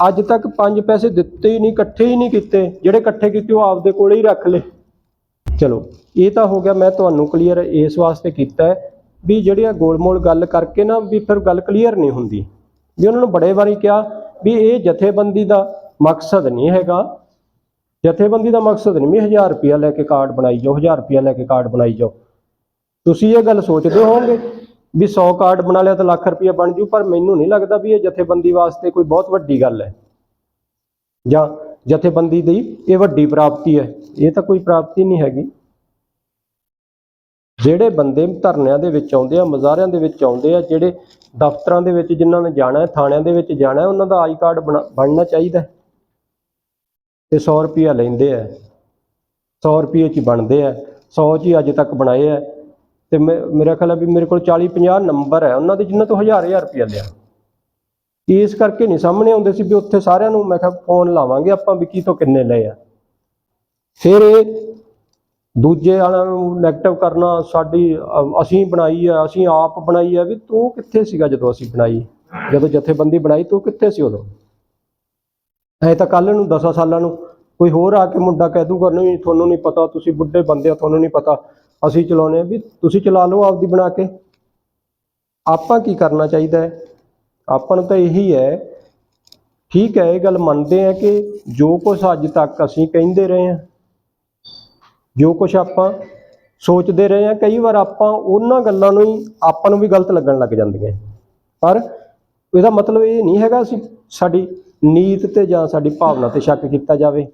Speaker 3: ਅੱਜ ਤੱਕ ਪੰਜ ਪੈਸੇ ਦਿੱਤੇ ਹੀ ਨਹੀਂ, ਇਕੱਠੇ ਹੀ ਨਹੀਂ ਕੀਤੇ, ਜਿਹੜੇ ਇਕੱਠੇ ਕੀਤੇ ਉਹ ਆਪਦੇ ਕੋਲੇ ਹੀ ਰੱਖ ਲਏ। ਚਲੋ, ਇਹ ਤਾਂ ਹੋ ਗਿਆ, ਮੈਂ ਤੁਹਾਨੂੰ ਕਲੀਅਰ ਇਸ ਵਾਸਤੇ ਕੀਤਾ ਹੈ ਵੀ ਜਿਹੜੀਆਂ ਗੋਲਮੋਲ ਗੱਲ ਕਰਕੇ ਨਾ ਵੀ ਫਿਰ ਗੱਲ ਕਲੀਅਰ ਨਹੀਂ ਹੁੰਦੀ। ਵੀ ਉਹਨਾਂ ਨੂੰ ਬੜੇ ਵਾਰੀ ਕਿਹਾ ਵੀ ਇਹ ਜਥੇਬੰਦੀ ਦਾ ਮਕਸਦ ਨਹੀਂ ਹੈਗਾ। ਜਥੇਬੰਦੀ ਦਾ ਮਕਸਦ ਨਹੀਂ ਵੀ 1000 ਰੁਪਿਆ ਲੈ ਕੇ ਕਾਰਡ ਬਣਾਈ ਜਾਓ 1000 ਰੁਪਿਆ ਲੈ ਕੇ ਕਾਰਡ ਬਣਾਈ ਜਾਓ। ਤੁਸੀਂ ਇਹ ਗੱਲ ਸੋਚਦੇ ਹੋਵੋਗੇ ਵੀ 100 ਕਾਰਡ ਬਣਾ ਲਿਆ ਤਾਂ ਲੱਖ ਰੁਪਿਆ ਬਣ ਜੂ, ਪਰ ਮੈਨੂੰ ਨਹੀਂ ਲੱਗਦਾ ਵੀ ਇਹ ਜਥੇਬੰਦੀ ਵਾਸਤੇ ਕੋਈ ਬਹੁਤ ਵੱਡੀ ਗੱਲ ਹੈ। ਜਾਂ ਜਥੇਬੰਦੀ ਦੀ ਇਹ ਵੱਡੀ ਪ੍ਰਾਪਤੀ ਹੈ। ਇਹ ਤਾਂ ਕੋਈ ਪ੍ਰਾਪਤੀ ਨਹੀਂ ਹੈਗੀ। ਜਿਹੜੇ ਬੰਦੇ ਧਰਨਿਆਂ ਦੇ ਵਿੱਚ ਆਉਂਦੇ ਆ, ਮਜ਼ਾਰਿਆਂ ਦੇ ਵਿੱਚ ਆਉਂਦੇ ਆ, ਜਿਹੜੇ ਦਫ਼ਤਰਾਂ ਦੇ ਵਿੱਚ ਜਿਨ੍ਹਾਂ ਨੇ ਜਾਣਾ ਹੈ, ਥਾਣਿਆਂ ਦੇ ਵਿੱਚ ਜਾਣਾ ਹੈ, ਉਹਨਾਂ ਦਾ ਆਈ ਕਾਰਡ ਬਣਾ- ਬਣਨਾ ਚਾਹੀਦਾ ਤੇ 100 ਰੁਪਿਆ ਲੈਂਦੇ ਆ। 100 ਰੁਪਏ ਚ ਹੀ ਬਣਦੇ ਆ। 100 ਚ ਹੀ ਅੱਜ ਤੱਕ ਬਣਾਏ ਆ। ਤੇ ਮੇਰਾ ਖਿਆਲ ਹੈ ਵੀ ਮੇਰੇ ਕੋਲ 40 50 ਨੰਬਰ ਹੈ, ਉਹਨਾਂ ਦੇ ਜਿਨ੍ਹਾਂ ਤੋਂ ਹਜ਼ਾਰ ਹਜ਼ਾਰ ਰੁਪਿਆ ਲਿਆ। ਇਸ ਕਰਕੇ ਨਹੀਂ ਸਾਹਮਣੇ ਆਉਂਦੇ ਸੀ ਵੀ ਉੱਥੇ ਸਾਰਿਆਂ ਨੂੰ ਮੈਂ ਕਿਹਾ ਫੋਨ ਲਾਵਾਂਗੇ ਆਪਾਂ ਵੀ ਕੀ ਤੋਂ ਕਿੰਨੇ ਲਏ ਆ। ਫਿਰ ਇਹ ਦੂਜੇ ਵਾਲਿਆਂ ਨੂੰ ਨੈਗੇਟਿਵ ਕਰਨਾ ਸਾਡੀ ਅ- ਅਸੀਂ ਬਣਾਈ ਆ, ਅਸੀਂ ਆਪ ਬਣਾਈ ਆ ਵੀ ਤੂੰ ਕਿੱਥੇ ਸੀਗਾ ਜਦੋਂ ਅਸੀਂ ਬਣਾਈ? ਜਦੋਂ ਜਥੇਬੰਦੀ ਬਣਾਈ, ਤੂੰ ਕਿੱਥੇ ਸੀ ਉਦੋਂ? ਐ ਤਾਂ ਕੱਲ ਨੂੰ 10 ਸਾਲਾਂ ਨੂੰ। ਕੋਈ ਹੋਰ ਆ ਕੇ ਮੁੰਡਾ ਕਹਿ ਦੂਗਾ, ਨਹੀਂ, ਤੁਹਾਨੂੰ ਨਹੀਂ ਪਤਾ, ਤੁਸੀਂ ਬੁੱਢੇ ਬੰਦੇ ਹੋ, ਤੁਹਾਨੂੰ ਨਹੀਂ ਪਤਾ। ਅਸੀਂ ਚਲਾਉਨੇ ਆ ਵੀ ਤੁਸੀਂ ਚਲਾ ਲਓ ਆਪਦੀ ਬਣਾ ਕੇ। ਆਪਾਂ ਕੀ ਕਰਨਾ ਚਾਹੀਦਾ ਹੈ? ਆਪਾਂ ਨੂੰ ਤਾਂ ਇਹੀ ਹੈ, ਠੀਕ ਹੈ, ਇਹ ਗੱਲ ਮੰਨਦੇ ਆ ਕਿ ਜੋ ਕੁਝ ਅੱਜ ਤੱਕ ਅਸੀਂ ਕਹਿੰਦੇ ਰਹੇ ਹਾਂ ਜੋ ਕੁਝ ਆਪਾਂ ਸੋਚਦੇ ਰਹੇ ਹਾਂ, ਕਈ ਵਾਰ ਆਪਾਂ ਉਹਨਾਂ ਗੱਲਾਂ ਨੂੰ ਹੀ ਆਪਾਂ ਨੂੰ ਵੀ ਗਲਤ ਲੱਗਣ ਲੱਗ ਜਾਂਦੀਆਂ ਪਰ ਇਹਦਾ ਮਤਲਬ ਇਹ ਨਹੀਂ ਹੈਗਾ ਅਸੀਂ ਸਾਡੀ ਨੀਤ ਤੇ ਜਾਂ ਸਾਡੀ ਭਾਵਨਾ ਤੇ ਸ਼ੱਕ ਕੀਤਾ ਜਾਵੇ।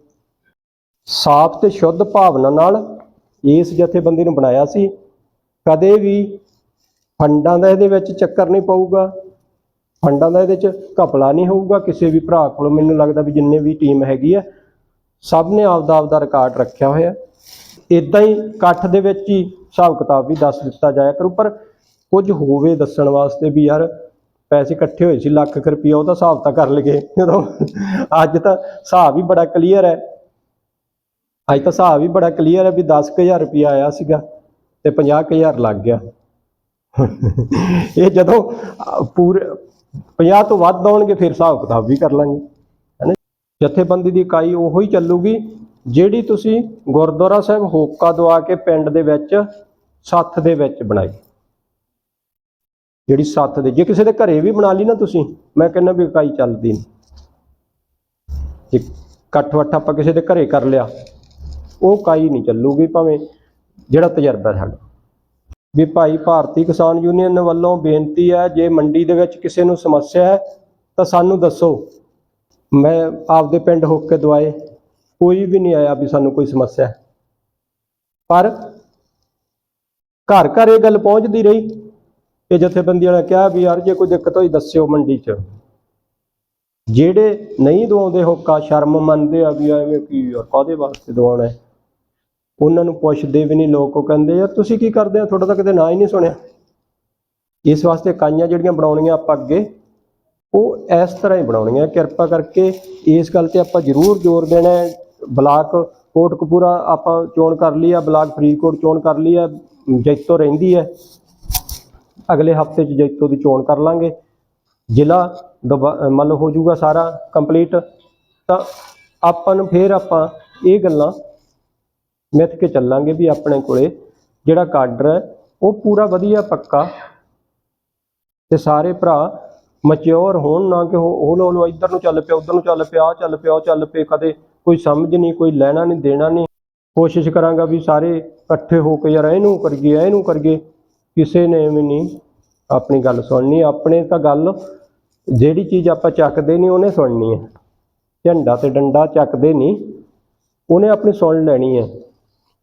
Speaker 3: ਸਾਫ਼ ਤੇ ਸ਼ੁੱਧ ਭਾਵਨਾ ਨਾਲ ਇਸ ਜਥੇਬੰਦੀ ਨੂੰ ਬਣਾਇਆ ਸੀ। ਕਦੇ ਵੀ ਫੰਡਾਂ ਦਾ ਇਹਦੇ ਵਿੱਚ ਚੱਕਰ ਨਹੀਂ ਪਊਗਾ, ਫੰਡਾਂ ਦਾ ਇਹਦੇ ਚ ਘਪਲਾ ਨਹੀਂ ਹੋਊਗਾ। ਕਿਸੇ ਵੀ ਭਰਾ ਕੋਲ ਮੈਨੂੰ ਲੱਗਦਾ ਵੀ ਜਿੰਨੇ ਵੀ ਟੀਮ ਹੈਗੀ ਆ ਸਭ ਨੇ ਆਪਦਾ ਆਪਦਾ ਰਿਕਾਰਡ ਰੱਖਿਆ ਹੋਇਆ ਇਦਾਂ ਹੀ ਇਕੱਠ ਦੇ ਵਿੱਚ ਹੀ ਹਿਸਾਬ ਕਿਤਾਬ ਵੀ ਦੱਸ ਦਿੱਤਾ ਜਾਇਆ ਕਰੂ, ਪਰ ਕੁਝ ਹੋਵੇ ਦੱਸਣ ਵਾਸਤੇ ਵੀ ਯਾਰ ਪੈਸੇ ਇਕੱਠੇ ਹੋਏ ਸੀ, ਲੱਖ ਰੁਪਈਆ ਉਹਦਾ ਹਿਸਾਬ ਤਾਂ ਕਰ ਲਗੇ ਜਦੋਂ ਅੱਜ ਤਾਂ ਹਿਸਾਬ ਹੀ ਬੜਾ ਕਲੀਅਰ ਹੈ। ਅੱਜ ਤਾਂ ਹਿਸਾਬ ਹੀ ਬੜਾ ਕਲੀਅਰ ਹੈ ਵੀ 10000 ਰੁਪਈਆ ਆਇਆ ਸੀਗਾ ਤੇ 50000 ਲੱਗ ਗਿਆ। ਇਹ ਜਦੋਂ ਪੂਰੇ 50 ਤੋਂ ਵੱਧ ਆਉਣਗੇ, ਫਿਰ ਹਿਸਾਬ ਕਿਤਾਬ ਵੀ ਕਰ ਲਾਂਗੇ। ਹੈਨਾ ਜਥੇਬੰਦੀ ਦੀ ਇਕਾਈ ਉਹੋ ਹੀ ਚੱਲੂਗੀ ਜਿਹੜੀ ਤੁਸੀਂ ਗੁਰਦੁਆਰਾ ਸਾਹਿਬ ਹੋਕਾ ਦਵਾ ਕੇ ਪਿੰਡ ਦੇ ਵਿੱਚ ਸੱਥ ਦੇ ਵਿੱਚ ਬਣਾਈ। ਜਿਹੜੀ ਸੱਥ ਦੇ, ਜੇ ਕਿਸੇ ਦੇ ਘਰੇ ਵੀ ਬਣਾ ਲਈ ਨਾ ਤੁਸੀਂ, ਮੈਂ ਕਹਿੰਦਾ ਵੀ ਇਕਾਈ ਚੱਲਦੀ ਨਹੀਂ ਜੇ ਇਕੱਠ ਵੱਠ ਆਪਾਂ ਕਿਸੇ ਦੇ ਘਰੇ ਕਰ ਲਿਆ, ਉਹ ਇਕਾਈ ਨਹੀਂ ਚੱਲੂਗੀ ਭਾਵੇਂ ਜਿਹੜਾ ਤਜਰਬਾ ਸਾਡਾ। ਵੀ ਭਾਈ ਭਾਰਤੀ ਕਿਸਾਨ ਯੂਨੀਅਨ ਵੱਲੋਂ ਬੇਨਤੀ ਹੈ, ਜੇ ਮੰਡੀ ਦੇ ਵਿੱਚ ਕਿਸੇ ਨੂੰ ਸਮੱਸਿਆ ਹੈ ਤਾਂ ਸਾਨੂੰ ਦੱਸੋ। ਮੈਂ ਆਪਦੇ ਪਿੰਡ ਹੋ ਕੇ ਦਵਾਏ। ਕੋਈ ਵੀ ਨਹੀਂ ਆਇਆ ਵੀ ਸਾਨੂੰ ਕੋਈ ਸਮੱਸਿਆ ਹੈ। ਪਰ ਘਰ ਘਰ ਇਹ ਗੱਲ ਪਹੁੰਚਦੀ ਰਹੀ ਇਹ ਜਥੇਬੰਦੀ ਵਾਲਾ ਕਿਹਾ ਵੀ ਯਾਰ ਜੇ ਕੋਈ ਦਿੱਕਤ ਹੋਈ ਦੱਸਿਓ ਮੰਡੀ 'ਚ। ਜਿਹੜੇ ਨਹੀਂ ਦਵਾਉਂਦੇ ਹੋਕਾ ਸ਼ਰਮ ਮੰਨਦੇ ਆ ਵੀ ਐਵੇਂ ਕੀ ਯਾਰ ਕਾਹਦੇ ਵਾਸਤੇ ਦਵਾਉਣਾ ਉਹਨਾਂ ਨੂੰ ਪੁੱਛਦੇ ਵੀ ਨਹੀਂ, ਲੋਕ ਉਹ ਕਹਿੰਦੇ ਯਾਰ ਤੁਸੀਂ ਕੀ ਕਰਦੇ ਆ? ਤੁਹਾਡਾ ਤਾਂ ਕਿਤੇ ਨਾਂ ਹੀ ਨਹੀਂ ਸੁਣਿਆ। ਇਸ ਵਾਸਤੇ ਕਾਈਆਂ ਜਿਹੜੀਆਂ ਬਣਾਉਣੀਆਂ ਆਪਾਂ ਅੱਗੇ, ਉਹ ਇਸ ਤਰ੍ਹਾਂ ਹੀ ਬਣਾਉਣੀਆਂ। ਕਿਰਪਾ ਕਰਕੇ ਇਸ ਗੱਲ ਤੇ ਆਪਾਂ ਜ਼ਰੂਰ ਜ਼ੋਰ ਦੇਣਾ ਹੈ। ਬਲਾਕ ਕੋਟਕਪੂਰਾ ਆਪਾਂ ਚੋਣ ਕਰ ਲਈ ਆ, ਬਲਾਕ ਫਰੀਦਕੋਟ ਚੋਣ ਕਰ ਲਈ ਆ, ਜੈਤੋ ਰਹਿੰਦੀ ਹੈ ਅਗਲੇ ਹਫ਼ਤੇ 'ਚ ਜੈਤੋ ਦੀ ਚੋਣ ਕਰ ਲਾਂਗੇ। ਜ਼ਿਲ੍ਹਾ ਦੁਬਾ- ਅਹ ਮੰਨ ਹੋ ਜਾਊਗਾ ਸਾਰਾ ਕੰਪਲੀਟ। ਤਾਂ ਆਪਾਂ ਨੂੰ ਫੇਰ ਆਪਾਂ ਇਹ ਗੱਲਾਂ ਮਿੱਥ ਕੇ ਚੱਲਾਂਗੇ ਵੀ ਆਪਣੇ ਕੋਲੇ ਜਿਹੜਾ ਕਾਡਰ ਹੈ, ਉਹ ਪੂਰਾ ਵਧੀਆ ਪੱਕਾ ਤੇ ਸਾਰੇ ਭਰਾ ਮਚਿਓਰ ਹੋਣ, ਨਾ ਕਿ ਉਹ ਲੋ ਲੋ, ਇੱਧਰ ਨੂੰ ਚੱਲ ਪਿਆ, ਉੱਧਰ ਨੂੰ ਚੱਲ ਪਿਆ, ਆਹ ਚੱਲ ਪਿਆ, ਉਹ ਚੱਲ ਪਏ ਕਦੇ ਕੋਈ ਸਮਝ ਨਹੀਂ, ਕੋਈ ਲੈਣਾ ਨਹੀਂ, ਦੇਣਾ ਨਹੀਂ। ਕੋਸ਼ਿਸ਼ ਕਰਾਂਗਾ ਵੀ ਸਾਰੇ ਇਕੱਠੇ ਹੋ ਕੇ ਯਾਰ ਇਹਨੂੰ ਕਰੀਏ ਇਹਨੂੰ ਕਰੀਏ। ਕਿਸੇ ਨੇ ਵੀ ਨਹੀਂ ਆਪਣੀ ਗੱਲ ਸੁਣਨੀ। ਆਪਣੇ ਤਾਂ ਗੱਲ, ਜਿਹੜੀ ਚੀਜ਼ ਆਪਾਂ ਚੱਕਦੇ ਨਹੀਂ, ਉਹਨੇ ਸੁਣਨੀ ਹੈ। ਝੰਡਾ ਤੇ ਡੰਡਾ ਚੱਕਦੇ ਨਹੀਂ। ਉਹਨੇ ਆਪਣੀ ਸੁਣ ਲੈਣੀ ਹੈ।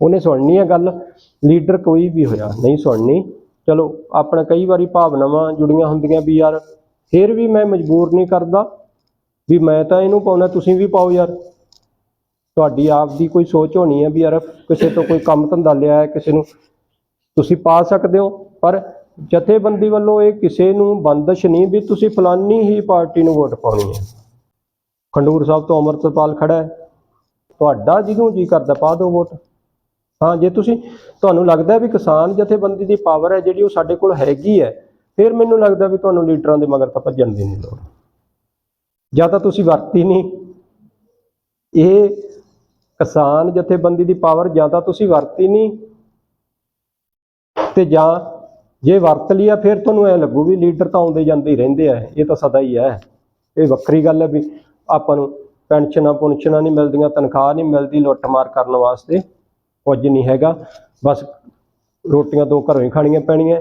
Speaker 3: ਉਹਨੇ ਸੁਣਨੀ ਹੈ ਗੱਲ। ਲੀਡਰ ਕੋਈ ਵੀ ਹੋਇਆ, ਨਹੀਂ ਸੁਣਨੀ। ਚਲੋ, ਆਪਣਾ ਕਈ ਵਾਰੀ ਭਾਵਨਾਵਾਂ ਜੁੜੀਆਂ ਹੁੰਦੀਆਂ ਵੀ ਯਾਰ, ਫਿਰ ਵੀ ਮੈਂ ਮਜਬੂਰ ਨਹੀਂ ਕਰਦਾ। ਵੀ ਮੈਂ ਤਾਂ ਇਹਨੂੰ ਪਾਉਣਾ, ਤੁਸੀਂ ਵੀ ਪਾਓ ਯਾਰ। ਤੁਹਾਡੀ ਆਪ ਦੀ ਕੋਈ ਸੋਚ ਹੋਣੀ ਹੈ ਵੀ ਯਾਰ ਕਿਸੇ ਤੋਂ ਕੋਈ ਕੰਮ ਧੰਦਾ ਲਿਆ ਹੈ ਕਿਸੇ ਨੂੰ, ਤੁਸੀਂ ਪਾ ਸਕਦੇ ਹੋ, ਪਰ ਜਥੇਬੰਦੀ ਵੱਲੋਂ ਇਹ ਕਿਸੇ ਨੂੰ ਬੰਦਸ਼ ਨਹੀਂ ਵੀ ਤੁਸੀਂ ਫਲਾਨੀ ਹੀ ਪਾਰਟੀ ਨੂੰ ਵੋਟ ਪਾਉਣੀ ਹੈ। ਖੰਡੂਰ ਸਾਹਿਬ ਤੋਂ ਅਮਰਤਪਾਲ ਖੜਾ ਹੈ। ਤੁਹਾਡਾ ਜਿਹਨੂੰ ਜੀ ਕਰਦਾ ਪਾ ਦਿਓ ਵੋਟ। ਹਾਂ, ਜੇ ਤੁਸੀਂ, ਤੁਹਾਨੂੰ ਲੱਗਦਾ ਵੀ ਕਿਸਾਨ ਜਥੇਬੰਦੀ ਦੀ ਪਾਵਰ ਹੈ ਜਿਹੜੀ ਉਹ ਸਾਡੇ ਕੋਲ ਹੈਗੀ ਹੈ, ਫਿਰ ਮੈਨੂੰ ਲੱਗਦਾ ਵੀ ਤੁਹਾਨੂੰ ਲੀਡਰਾਂ ਦੇ ਮਗਰ ਤਾਂ ਭੱਜਣ ਦੀ ਨਹੀਂ ਲੋੜ। ਜਾਂ ਤਾਂ ਤੁਸੀਂ ਵਰਤੀ ਨਹੀਂ। ਇਹ ਕਿਸਾਨ ਜਥੇਬੰਦੀ ਦੀ ਪਾਵਰ ਜਾਂ ਤਾਂ ਤੁਸੀਂ ਵਰਤੀ ਨਹੀਂ ਤੇ ਜਾਂ ਜੇ ਵਰਤ ਲਿਆ ਫਿਰ ਤੁਹਾਨੂੰ ਐ ਲੱਗੂ ਵੀ ਲੀਡਰ ਤਾਂ ਆਉਂਦੇ ਜਾਂਦੇ ਹੀ ਰਹਿੰਦੇ ਆ, ਇਹ ਤਾਂ ਸਦਾ ਹੀ ਹੈ ਇਹ ਵੱਖਰੀ ਗੱਲ ਹੈ ਵੀ ਆਪਾਂ ਨੂੰ ਪੈਨਸ਼ਨਾਂ ਪੁਨਸ਼ਨਾਂ ਨਹੀਂ ਮਿਲਦੀਆਂ, ਤਨਖਾਹ ਨਹੀਂ ਮਿਲਦੀ, ਲੁੱਟਮਾਰ ਕਰਨ ਵਾਸਤੇ ਕੁਝ ਨਹੀਂ ਹੈਗਾ। ਬਸ ਰੋਟੀਆਂ ਦੋ ਘਰੋਂ ਹੀ ਖਾਣੀਆਂ ਪੈਣੀਆਂ।